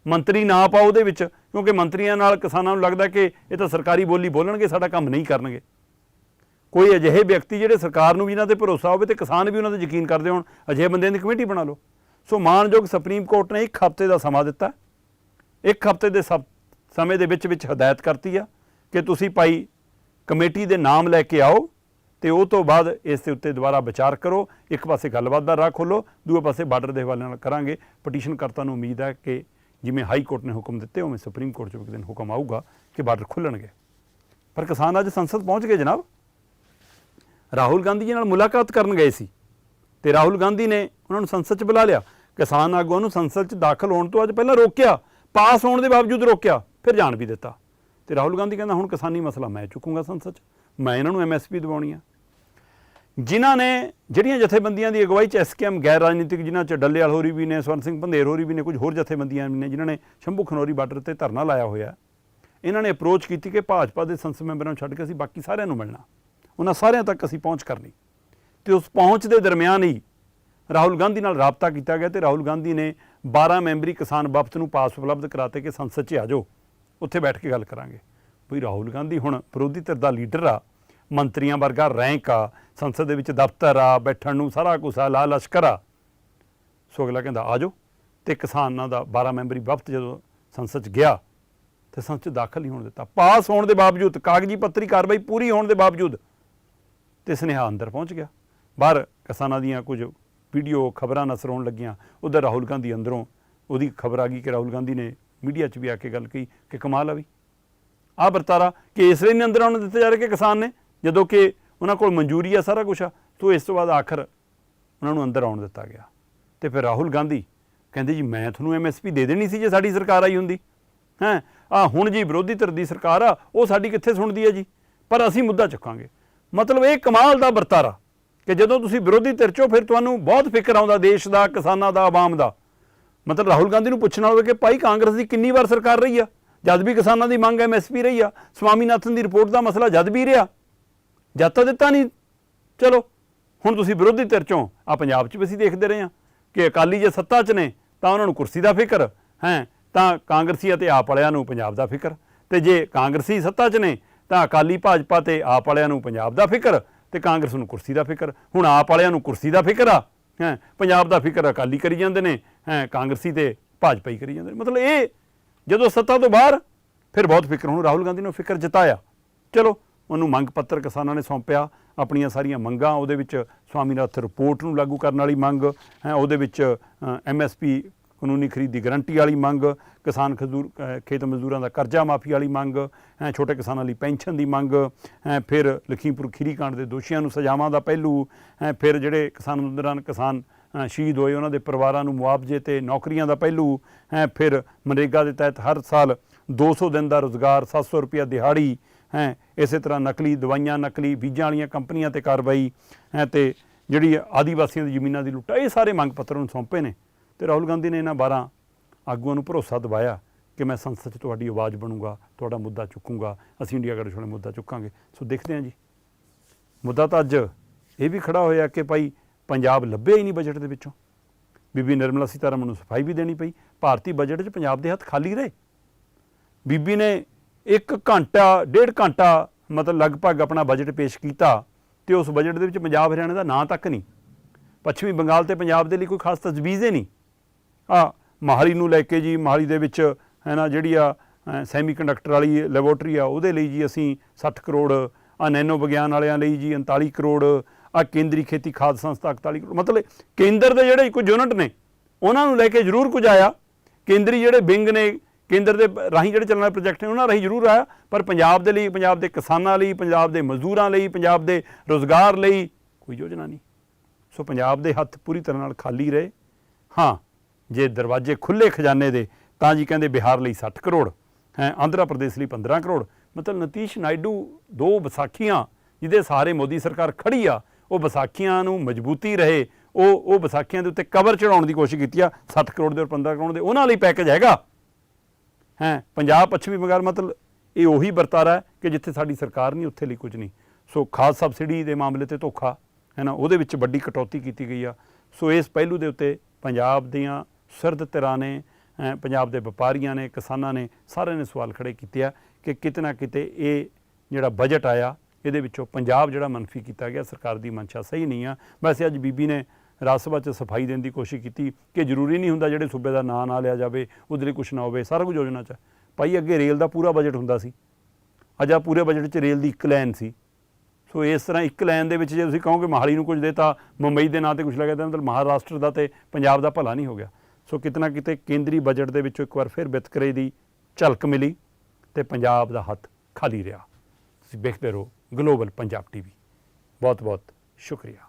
ਮੰਤਰੀ ਨਾ ਪਾਓ ਉਹਦੇ ਵਿੱਚ, ਕਿਉਂਕਿ ਮੰਤਰੀਆਂ ਨਾਲ ਕਿਸਾਨਾਂ ਨੂੰ ਲੱਗਦਾ ਕਿ ਇਹ ਤਾਂ ਸਰਕਾਰੀ ਬੋਲੀ ਬੋਲਣਗੇ, ਸਾਡਾ ਕੰਮ ਨਹੀਂ ਕਰਨਗੇ। ਕੋਈ ਅਜਿਹੇ ਵਿਅਕਤੀ ਜਿਹੜੇ ਸਰਕਾਰ ਨੂੰ ਵੀ ਇਹਨਾਂ ਤੇ ਭਰੋਸਾ ਹੋਵੇ ਤੇ ਕਿਸਾਨ ਵੀ ਉਹਨਾਂ ਤੇ ਯਕੀਨ ਕਰਦੇ ਹੋਣ, ਅਜਿਹੇ ਬੰਦਿਆਂ ਦੀ ਕਮੇਟੀ ਬਣਾ ਲਓ। ਸੋ ਮਾਨਯੋਗ ਸੁਪਰੀਮ ਕੋਰਟ ਨੇ ਇੱਕ ਹਫ਼ਤੇ ਦਾ ਸਮਾਂ ਦਿੱਤਾ। ਇੱਕ ਹਫ਼ਤੇ ਦੇ ਸਮ- ਸਮੇਂ ਦੇ ਵਿੱਚ ਵਿੱਚ ਹਦਾਇਤ ਕਰਤੀ ਆ ਕਿ ਤੁਸੀਂ ਭਾਈ ਕਮੇਟੀ ਦੇ ਨਾਮ ਲੈ ਕੇ ਆਓ ਤੇ ਉਹ ਤੋਂ ਬਾਅਦ ਇਸ ਦੇ ਉੱਤੇ ਦੁਬਾਰਾ ਵਿਚਾਰ ਕਰੋ। ਇੱਕ ਪਾਸੇ ਗੱਲਬਾਤ ਦਾ ਰਾਹ ਖੋਲੋ, ਦੂਏ ਪਾਸੇ ਬਾਰਡਰ ਦੇ ਹਵਾਲੇ ਨਾਲ ਕਰਾਂਗੇ। ਪਟੀਸ਼ਨ ਕਰਤਾ ਨੂੰ ਉਮੀਦ ਹੈ ਕਿ ਜਿਵੇਂ ਹਾਈ ਕੋਰਟ ਨੇ ਹੁਕਮ ਦਿੱਤੇ, ਉਵੇਂ ਸੁਪਰੀਮ ਕੋਰਟ 'ਚੋਂ ਇੱਕ ਦਿਨ ਹੁਕਮ ਆਊਗਾ ਕਿ ਬਾਰਡਰ ਖੁੱਲਣਗੇ। ਪਰ ਕਿਸਾਨ ਅੱਜ ਸੰਸਦ ਪਹੁੰਚ ਗਏ ਜਨਾਬ। ਰਾਹੁਲ ਗਾਂਧੀ ਜੀ ਨਾਲ ਮੁਲਾਕਾਤ ਕਰਨ ਗਏ ਸੀ ਤੇ ਰਾਹੁਲ ਗਾਂਧੀ ਨੇ ਉਹਨਾਂ ਨੂੰ ਸੰਸਦ 'ਚ ਬੁਲਾ ਲਿਆ। ਕਿਸਾਨ ਆਗੂਆਂ ਨੂੰ ਸੰਸਦ 'ਚ ਦਾਖਲ ਹੋਣ ਤੋਂ ਅੱਜ ਪਹਿਲਾਂ ਰੋਕਿਆ, ਪਾਸ ਹੋਣ ਦੇ ਬਾਵਜੂਦ ਰੋਕਿਆ, ਫਿਰ ਜਾਣ ਵੀ ਦਿੱਤਾ। ਤੇ ਰਾਹੁਲ ਗਾਂਧੀ ਕਹਿੰਦਾ, ਹੁਣ ਕਿਸਾਨੀ ਮਸਲਾ ਮੈਂ ਚੁੱਕੂੰਗਾ ਸੰਸਦ 'ਚ। ਮੈਂ ਇਹਨਾਂ ਨੂੰ ਐਮਐਸਪੀ ਦਿਵਾਉਣੀ ਆ। ਜਿਨ੍ਹਾਂ ਨੇ, ਜਿਹੜੀਆਂ ਜਥੇਬੰਦੀਆਂ ਦੀ ਅਗਵਾਈ 'ਚ ਐਸਕੇਐਮ ਗੈਰ ਰਾਜਨੀਤਿਕ, ਜਿਨ੍ਹਾਂ 'ਚ ਡੱਲੇਵਾਲ ਹੋਰੀ ਵੀ ਨੇ, ਸਵਰਨ ਸਿੰਘ ਪੰਧੇਰ ਹੋਰੀ ਵੀ ਨੇ, ਕੁਝ ਹੋਰ ਜਥੇਬੰਦੀਆਂ ਵੀ ਨੇ, ਜਿਨ੍ਹਾਂ ਨੇ ਸ਼ੰਭੂ ਖਨੌਰੀ ਬਾਰਡਰ ਤੇ ਧਰਨਾ ਲਾਇਆ ਹੋਇਆ। ਇਹਨਾਂ ਨੇ ਅਪਰੋਚ ਕੀਤੀ ਕਿ ਭਾਜਪਾ ਦੇ ਸੰਸਦ ਮੈਂਬਰਾਂ ਨੂੰ ਛੱਡ ਕੇ ਅਸੀਂ ਬਾਕੀ ਸਾਰਿਆਂ ਨੂੰ ਮਿਲਣਾ। ਉਹਨਾਂ ਸਾਰਿਆਂ ਤੱਕ ਅਸੀਂ ਪਹੁੰਚ ਕਰਨੀ। ਤੇ ਉਸ ਪਹੁੰਚ ਦੇ ਦਰਮਿਆਨ ਹੀ ਰਾਹੁਲ ਗਾਂਧੀ ਨਾਲ ਰਾਬਤਾ ਕੀਤਾ ਗਿਆ ਤੇ ਰਾਹੁਲ ਗਾਂਧੀ ਨੇ 12 ਮੈਂਬਰੀ ਕਿਸਾਨ ਵਫਦ ਨੂੰ ਪਾਸ ਉਪਲਬਧ ਕਰਾਤੇ ਕਿ ਸੰਸਦ 'ਚ ਆ ਜਾਓ। ਉੱਥੇ ਬੈਠ ਕੇ ਗੱਲ ਕਰਾਂਗੇ। ਵੀ ਰਾਹੁਲ ਗਾਂਧੀ ਹੁਣ ਵਿਰੋਧੀ ਧਿਰ ਦਾ ਲੀਡਰ ਆ, ਮੰਤਰੀਆਂ ਵਰਗਾ ਰੈਂਕ ਆ, ਸੰਸਦ ਦੇ ਵਿੱਚ ਦਫ਼ਤਰ ਆ, ਬੈਠਣ ਨੂੰ ਸਾਰਾ ਕੁਛ ਆ ਲਾ ਲਸ਼ਕਰ ਆ। ਸੋ ਅਗਲਾ ਕਹਿੰਦਾ, ਆ ਜਾਓ। ਤੇ ਕਿਸਾਨਾਂ ਦਾ 12 ਮੈਂਬਰੀ ਵਫਦ ਜਦੋਂ ਸੰਸਦ 'ਚ ਗਿਆ, ਤੇ ਸੰਸਦ 'ਚ ਦਾਖਲ ਨਹੀਂ ਹੋਣ ਦਿੱਤਾ। ਪਾਸ ਹੋਣ ਦੇ ਬਾਵਜੂਦ, ਕਾਗਜ਼ੀ ਪੱਤਰੀ ਕਾਰਵਾਈ ਪੂਰੀ ਹੋਣ ਦੇ ਬਾਵਜੂਦ ਤੇ ਸੁਨੇਹਾ ਅੰਦਰ ਪਹੁੰਚ ਗਿਆ। ਬਾਹਰ ਕਿਸਾਨਾਂ ਦੀਆਂ ਕੁਝ ਵੀਡੀਓ ਖਬਰਾਂ ਨਸਰ ਆਉਣ ਲੱਗੀਆਂ। ਉਧਰ ਰਾਹੁਲ ਗਾਂਧੀ ਅੰਦਰੋਂ ਉਹਦੀ ਖਬਰ ਆ ਗਈ ਕਿ ਰਾਹੁਲ ਗਾਂਧੀ ਨੇ ਮੀਡੀਆ 'ਚ ਵੀ ਆ ਕੇ ਗੱਲ ਕਹੀ ਕਿ ਕਮਾਲ ਆ ਵੀ। ਆ ਵਰਤਾਰਾ ਕਿ ਇਸ ਲਈ ਨਹੀਂ ਅੰਦਰ ਆਉਣ ਦਿੱਤੇ ਜਾ ਰਹੇ ਕਿ ਕਿਸਾਨ ਨੇ? ਜਦੋਂ ਕਿ ਉਹਨਾਂ ਕੋਲ ਮਨਜ਼ੂਰੀ ਆ ਸਾਰਾ ਕੁਝ ਆ, ਤੋਂ ਇਸ ਤੋਂ ਬਾਅਦ ਆਖਰ ਉਹਨਾਂ ਨੂੰ ਅੰਦਰ ਆਉਣ ਦਿੱਤਾ ਗਿਆ। ਤੇ ਫਿਰ ਰਾਹੁਲ ਗਾਂਧੀ ਕਹਿੰਦੇ ਜੀ, ਮੈਂ ਤੁਹਾਨੂੰ ਐਮਐਸਪੀ ਦੇ ਦੇਣੀ ਸੀ ਜੇ ਸਾਡੀ ਸਰਕਾਰ ਆਈ ਹੁੰਦੀ। ਹੈ? ਆ ਹੁਣ ਜੀ ਵਿਰੋਧੀ ਧਿਰ ਦੀ ਸਰਕਾਰ ਆ, ਉਹ ਸਾਡੀ ਕਿੱਥੇ ਸੁਣਦੀ ਹੈ ਜੀ? ਪਰ ਅਸੀਂ ਮੁੱਦਾ ਚੁੱਕਾਂਗੇ। ਮਤਲਬ ਇਹ ਕਮਾਲ ਦਾ ਵਰਤਾਰਾ ਕਿ ਜਦੋਂ ਤੁਸੀਂ ਵਿਰੋਧੀ ਧਿਰ ਚੋਂ ਫਿਰ ਤੁਹਾਨੂੰ ਬਹੁਤ ਫਿਕਰ ਆਉਂਦਾ ਦੇਸ਼ ਦਾ, ਕਿਸਾਨਾਂ ਦਾ, ਆਵਾਮ ਦਾ। ਮਤਲਬ ਰਾਹੁਲ ਗਾਂਧੀ ਨੂੰ ਪੁੱਛਣਾ ਹੋਵੇ ਕਿ ਭਾਈ ਕਾਂਗਰਸ ਦੀ ਕਿੰਨੀ ਵਾਰ ਸਰਕਾਰ ਰਹੀ ਆ? ਜਦ ਵੀ ਕਿਸਾਨਾਂ ਦੀ ਮੰਗ ਐਮਐਸਪੀ ਰਹੀ ਆ, ਸਵਾਮੀਨਾਥਨ ਦੀ ਰਿਪੋਰਟ ਦਾ ਮਸਲਾ ਜਦ ਵੀ ਰਿਹਾ, ਜਦ ਤਾਂ ਦਿੱਤਾ ਨਹੀਂ, ਚਲੋ, ਹੁਣ ਤੁਸੀਂ ਵਿਰੋਧੀ ਧਿਰ ਚੋਂ ਆ ਪੰਜਾਬ 'ਚ ਵੀ ਅਸੀਂ ਦੇਖਦੇ ਰਹੇ ਹਾਂ ਕਿ ਅਕਾਲੀ ਜੇ ਸੱਤਾ 'ਚ ਨੇ, ਤਾਂ ਉਹਨਾਂ ਨੂੰ ਕੁਰਸੀ ਦਾ ਫਿਕਰ, ਹੈ, ਤਾਂ ਕਾਂਗਰਸੀ ਅਤੇ ਆਪ ਵਾਲਿਆਂ ਨੂੰ ਪੰਜਾਬ ਦਾ ਫਿਕਰ, ਤੇ ਜੇ ਕਾਂਗਰਸੀ ਸੱਤਾ 'ਚ ਨੇ, ਤਾਂ ਅਕਾਲੀ ਭਾਜਪਾ ਤੇ ਆਪ ਵਾਲਿਆਂ ਨੂੰ ਪੰਜਾਬ ਦਾ ਫਿਕਰ, ਤੇ ਕਾਂਗਰਸ ਨੂੰ ਕੁਰਸੀ ਦਾ ਫਿਕਰ, ਹੁਣ ਆਪ ਵਾਲਿਆਂ ਨੂੰ ਕੁਰਸੀ ਦਾ ਫਿਕਰ ਆ, ਹੈ, ਪੰਜਾਬ ਦਾ ਫਿਕਰ ਅਕਾਲੀ ਕਰੀ ਜਾਂਦੇ ਨੇ, ਹੈ, ਕਾਂਗਰਸੀ ਤੇ ਭਾਜਪਾ ਹੀ ਕਰੀ ਜਾਂਦੇ ਨੇ। ਮਤਲਬ ਇਹ ਜਦੋਂ ਸੱਤਾ ਤੋਂ ਬਾਹਰ, ਫਿਰ ਬਹੁਤ ਫਿਕਰ। ਹੁਣ ਰਾਹੁਲ ਗਾਂਧੀ ਨੂੰ ਫਿਕਰ ਜਤਾਇਆ। ਚਲੋ, ਉਹਨੂੰ ਮੰਗ ਪੱਤਰ ਕਿਸਾਨਾਂ ਨੇ ਸੌਂਪਿਆ। ਆਪਣੀਆਂ ਸਾਰੀਆਂ ਮੰਗਾਂ, ਉਹਦੇ ਵਿੱਚ ਸਵਾਮੀਨਾਥਨ ਰਿਪੋਰਟ ਨੂੰ ਲਾਗੂ ਕਰਨ ਵਾਲੀ ਮੰਗ, ਹੈ, ਉਹਦੇ ਵਿੱਚ ਐਮਐਸਪੀ ਕਾਨੂੰਨੀ ਖਰੀਦ ਦੀ ਗਰੰਟੀ ਵਾਲੀ ਮੰਗ, ਕਿਸਾਨ ਖਜ਼ੂਰ ਖੇਤ ਮਜ਼ਦੂਰਾਂ ਦਾ ਕਰਜ਼ਾ ਮਾਫੀ ਵਾਲੀ ਮੰਗ, ਹੈ, ਛੋਟੇ ਕਿਸਾਨਾਂ ਲਈ ਪੈਨਸ਼ਨ ਦੀ ਮੰਗ, ਹੈ, ਫਿਰ ਲਖੀਮਪੁਰ ਖੀਰੀ ਕਾਂਡ ਦੇ ਦੋਸ਼ੀਆਂ ਨੂੰ ਸਜ਼ਾਵਾਂ ਦਾ ਪਹਿਲੂ, ਹੈ, ਫਿਰ ਜਿਹੜੇ ਕਿਸਾਨ ਅੰਦੋਲਨ, ਕਿਸਾਨ ਸ਼ਹੀਦ ਹੋਏ ਉਹਨਾਂ ਦੇ ਪਰਿਵਾਰਾਂ ਨੂੰ ਮੁਆਵਜ਼ੇ ਤੇ ਨੌਕਰੀਆਂ ਦਾ ਪਹਿਲੂ, ਹੈ, ਫਿਰ ਮਨਰੇਗਾ ਦੇ ਤਹਿਤ ਹਰ ਸਾਲ 200 ਦਿਨ ਦਾ ਰੋਜ਼ਗਾਰ 700 ਰੁਪਇਆ ਦਿਹਾੜੀ, ਹੈ, ਇਸੇ ਤਰ੍ਹਾਂ ਨਕਲੀ ਦਵਾਈਆਂ, ਨਕਲੀ ਬੀਜਾਂ ਵਾਲੀਆਂ ਕੰਪਨੀਆਂ ਤੇ ਕਾਰਵਾਈ, ਹੈ, ਤੇ ਜਿਹੜੀ ਆਦੀਵਾਸੀਆਂ ਦੀ ਜ਼ਮੀਨਾਂ ਦੀ ਲੁੱਟ ਇਹ ਸਾਰੇ ਮੰਗ ਪੱਤਰ ਨੂੰ ਸੌਂਪੇ ਨੇ। ਤੇ ਰਾਹੁਲ ਗਾਂਧੀ ਨੇ ਇਹਨਾਂ 12 ਆਗੂਆਂ ਨੂੰ ਭਰੋਸਾ ਦਿਵਾਇਆ ਕਿ ਮੈਂ ਸੰਸਦ 'ਚ ਤੁਹਾਡੀ ਆਵਾਜ਼ ਬਣੂੰਗਾ, ਤੁਹਾਡਾ ਮੁੱਦਾ ਚੁੱਕੂੰਗਾ, ਅਸੀਂ ਇੰਡੀਆ ਗਠ ਛੋੜੇ ਮੁੱਦਾ ਚੁੱਕਾਂਗੇ। ਸੋ ਦੇਖਦੇ ਹਾਂ ਜੀ। ਮੁੱਦਾ ਤਾਂ ਅੱਜ ਇਹ ਵੀ ਖੜਾ ਹੋਇਆ ਕਿ ਭਾਈ ਪੰਜਾਬ ਲੱਭਿਆ ਹੀ ਨਹੀਂ ਬਜਟ ਦੇ ਵਿੱਚੋਂ। ਬੀਬੀ ਨਿਰਮਲਾ ਸੀਤਾਰਮਨ ਨੂੰ ਸਫ਼ਾਈ ਵੀ ਦੇਣੀ ਪਈ। ਭਾਰਤੀ ਬਜਟ 'ਚ ਪੰਜਾਬ ਦੇ ਹੱਥ ਖਾਲੀ ਰਹੇ। ਬੀਬੀ ਨੇ ਇੱਕ ਘੰਟਾ, ਡੇਢ ਘੰਟਾ ਮਤਲਬ ਲਗਭਗ ਆਪਣਾ ਬਜਟ ਪੇਸ਼ ਕੀਤਾ ਤੇ ਉਸ ਬਜਟ ਦੇ ਵਿੱਚ ਪੰਜਾਬ ਹਰਿਆਣਾ ਦਾ ਨਾਂ ਤੱਕ ਨਹੀਂ। ਪੱਛਮੀ ਬੰਗਾਲ ਤੇ ਪੰਜਾਬ ਦੇ ਲਈ ਕੋਈ ਖਾਸ ਤਜਵੀਜ਼ ਹੀ ਨਹੀਂ। ਆ ਮਹਾਲੀ ਨੂੰ ਲੈ ਕੇ ਜੀ, ਮਹਾਲੀ ਦੇ ਵਿੱਚ ਹੈ ਨਾ ਜਿਹੜੀ ਆ ਸੈਮੀ ਕੰਡਕਟਰ ਵਾਲੀ ਲੈਬੋਰਟਰੀ ਆ, ਉਹਦੇ ਲਈ ਜੀ ਅਸੀਂ 60 ਕਰੋੜ, ਆ ਨੈਨੋ ਵਿਗਿਆਨ ਵਾਲਿਆਂ ਲਈ ਜੀ 39 ਕਰੋੜ ਆ ਕੇਂਦਰੀ ਖੇਤੀ ਖਾਦ ਸੰਸਥਾ 41 ਕਰੋੜ। ਮਤਲਬ ਕੇਂਦਰ ਦੇ ਜਿਹੜੇ ਕੁਝ ਯੂਨਿਟ ਨੇ, ਉਹਨਾਂ ਨੂੰ ਲੈ ਕੇ ਜ਼ਰੂਰ ਕੁਝ ਆਇਆ। ਕੇਂਦਰੀ ਜਿਹੜੇ ਵਿੰਗ ਨੇ, ਕੇਂਦਰ ਦੇ ਰਾਹੀਂ ਜਿਹੜੇ ਚੱਲਣ ਵਾਲੇ ਪ੍ਰੋਜੈਕਟ ਨੇ, ਉਹਨਾਂ ਰਾਹੀਂ ਜ਼ਰੂਰ ਆਇਆ। ਪਰ ਪੰਜਾਬ ਦੇ ਲਈ, ਪੰਜਾਬ ਦੇ ਕਿਸਾਨਾਂ ਲਈ, ਪੰਜਾਬ ਦੇ ਮਜ਼ਦੂਰਾਂ ਲਈ, ਪੰਜਾਬ ਦੇ ਰੋਜ਼ਗਾਰ ਲਈ ਕੋਈ ਯੋਜਨਾ ਨਹੀਂ। ਸੋ ਪੰਜਾਬ ਦੇ ਹੱਥ ਪੂਰੀ ਤਰ੍ਹਾਂ ਨਾਲ ਖਾਲੀ ਰਹੇ। ਹਾਂ, ਜੇ ਦਰਵਾਜ਼ੇ ਖੁੱਲੇ ਖਜ਼ਾਨੇ ਦੇ, ਤਾਂ ਜੀ ਕਹਿੰਦੇ ਬਿਹਾਰ ਲਈ 60 ਕਰੋੜ, ਹੈ, ਆਂਧਰਾ ਪ੍ਰਦੇਸ਼ ਲਈ 15 ਕਰੋੜ। ਮਤਲਬ ਨਤੀਸ਼ ਨਾਇਡੂ ਦੋ ਵਿਸਾਖੀਆਂ, ਜਿਹਦੇ ਸਾਰੇ ਮੋਦੀ ਸਰਕਾਰ ਖੜੀ ਆ ਉਹ ਵਿਸਾਖੀਆਂ ਨੂੰ ਮਜ਼ਬੂਤੀ ਰਹੇ ਉਹ ਉਹ ਵਿਸਾਖੀਆਂ ਦੇ ਉੱਤੇ ਕਵਰ ਚੜਾਉਣ ਦੀ ਕੋਸ਼ਿਸ਼ ਕੀਤੀ ਆ 60 ਕਰੋੜ ਦੇ ਔਰ 15 ਕਰੋੜ ਦੇ ਉਹਨਾਂ ਲਈ ਪੈਕੇਜ ਹੈਗਾ। ਹੈ ਪੰਜਾਬ ਪੱਛਮੀ ਬੰਗਾਲ ਮਤਲਬ ਇਹ ਉਹੀ ਵਰਤਾਰਾ ਕਿ ਜਿੱਥੇ ਸਾਡੀ ਸਰਕਾਰ ਨਹੀਂ ਉੱਥੇ ਲਈ ਕੁਝ ਨਹੀਂ। ਸੋ ਖਾਸ ਸਬਸਿਡੀ ਦੇ ਮਾਮਲੇ ਤੇ ਧੋਖਾ ਹੈ ਨਾ ਉਹਦੇ ਵਿੱਚ ਵੱਡੀ ਕਟੌਤੀ ਕੀਤੀ ਗਈ ਆ। ਸੋ ਇਸ ਪਹਿਲੂ ਦੇ ਉੱਤੇ ਪੰਜਾਬ ਦੀਆਂ ਸਰਦ ਧਿਰਾਂ ਨੇ ਅ, ਪੰਜਾਬ ਦੇ ਵਪਾਰੀਆਂ ਨੇ ਕਿਸਾਨਾਂ ਨੇ ਸਾਰਿਆਂ ਨੇ ਸਵਾਲ ਖੜੇ ਕੀਤੇ ਆ ਕਿ ਕਿਤੇ ਨਾ ਕਿਤੇ ਇਹ ਜਿਹੜਾ ਬਜਟ ਆਇਆ ਇਹਦੇ ਵਿੱਚੋਂ ਪੰਜਾਬ ਜਿਹੜਾ ਮਨਫੀ ਕੀਤਾ ਗਿਆ, ਸਰਕਾਰ ਦੀ ਮਨਸ਼ਾ ਸਹੀ ਨਹੀਂ ਆ। ਵੈਸੇ ਅੱਜ ਬੀਬੀ ਨੇ ਰਾਜ ਸਭਾ 'ਚ ਸਫ਼ਾਈ ਦੇਣ ਦੀ ਕੋਸ਼ਿਸ਼ ਕੀਤੀ, ਕਿ ਜ਼ਰੂਰੀ ਨਹੀਂ ਹੁੰਦਾ ਜਿਹੜੇ ਸੂਬੇ ਦਾ ਨਾਂ ਨਾ ਲਿਆ ਜਾਵੇ, ਉਹਦੇ ਲਈ ਕੁਝ ਨਾ ਹੋਵੇ, ਸਾਰਾ ਕੁਝ ਯੋਜਨਾ 'ਚ। ਭਾਈ, ਅੱਗੇ ਰੇਲ ਦਾ ਪੂਰਾ ਬਜਟ ਹੁੰਦਾ ਸੀ। ਅੱਜ ਆ ਪੂਰੇ ਬਜਟ 'ਚ ਰੇਲ ਦੀ ਇੱਕ ਲਾਈਨ ਸੀ। ਸੋ ਇਸ ਤਰ੍ਹਾਂ ਇੱਕ ਲਾਈਨ ਦੇ ਵਿੱਚ ਜੇ ਤੁਸੀਂ ਕਹੋਗੇ ਮਹਾਲੀ ਨੂੰ ਕੁਝ ਦੇਤਾ, ਮੁੰਬਈ ਦੇ ਨਾਂ ਤੇ ਕੁਝ ਲੱਗਿਆ, ਤਾਂ ਮਤਲਬ ਮਹਾਰਾਸ਼ਟਰ ਦਾ ਤੇ ਪੰਜਾਬ ਦਾ ਭਲਾ ਨਹੀਂ ਹੋ ਗਿਆ। ਸੋ ਕਿਤਨਾ ਕਿਤੇ ਕੇਂਦਰੀ ਬਜਟ ਦੇ ਵਿੱਚੋਂ ਇੱਕ ਵਾਰ ਫਿਰ ਵਿਤਕਰੇ ਦੀ ਝਲਕ ਮਿਲੀ ਤੇ ਪੰਜਾਬ ਦਾ ਹੱਥ ਖਾਲੀ ਰਿਹਾ। ਤੁਸੀਂ ਵੇਖਦੇ ਰਹੋ। Global Punjab TV. ਬਹੁਤ ਬਹੁਤ ਸ਼ੁਕਰੀਆ।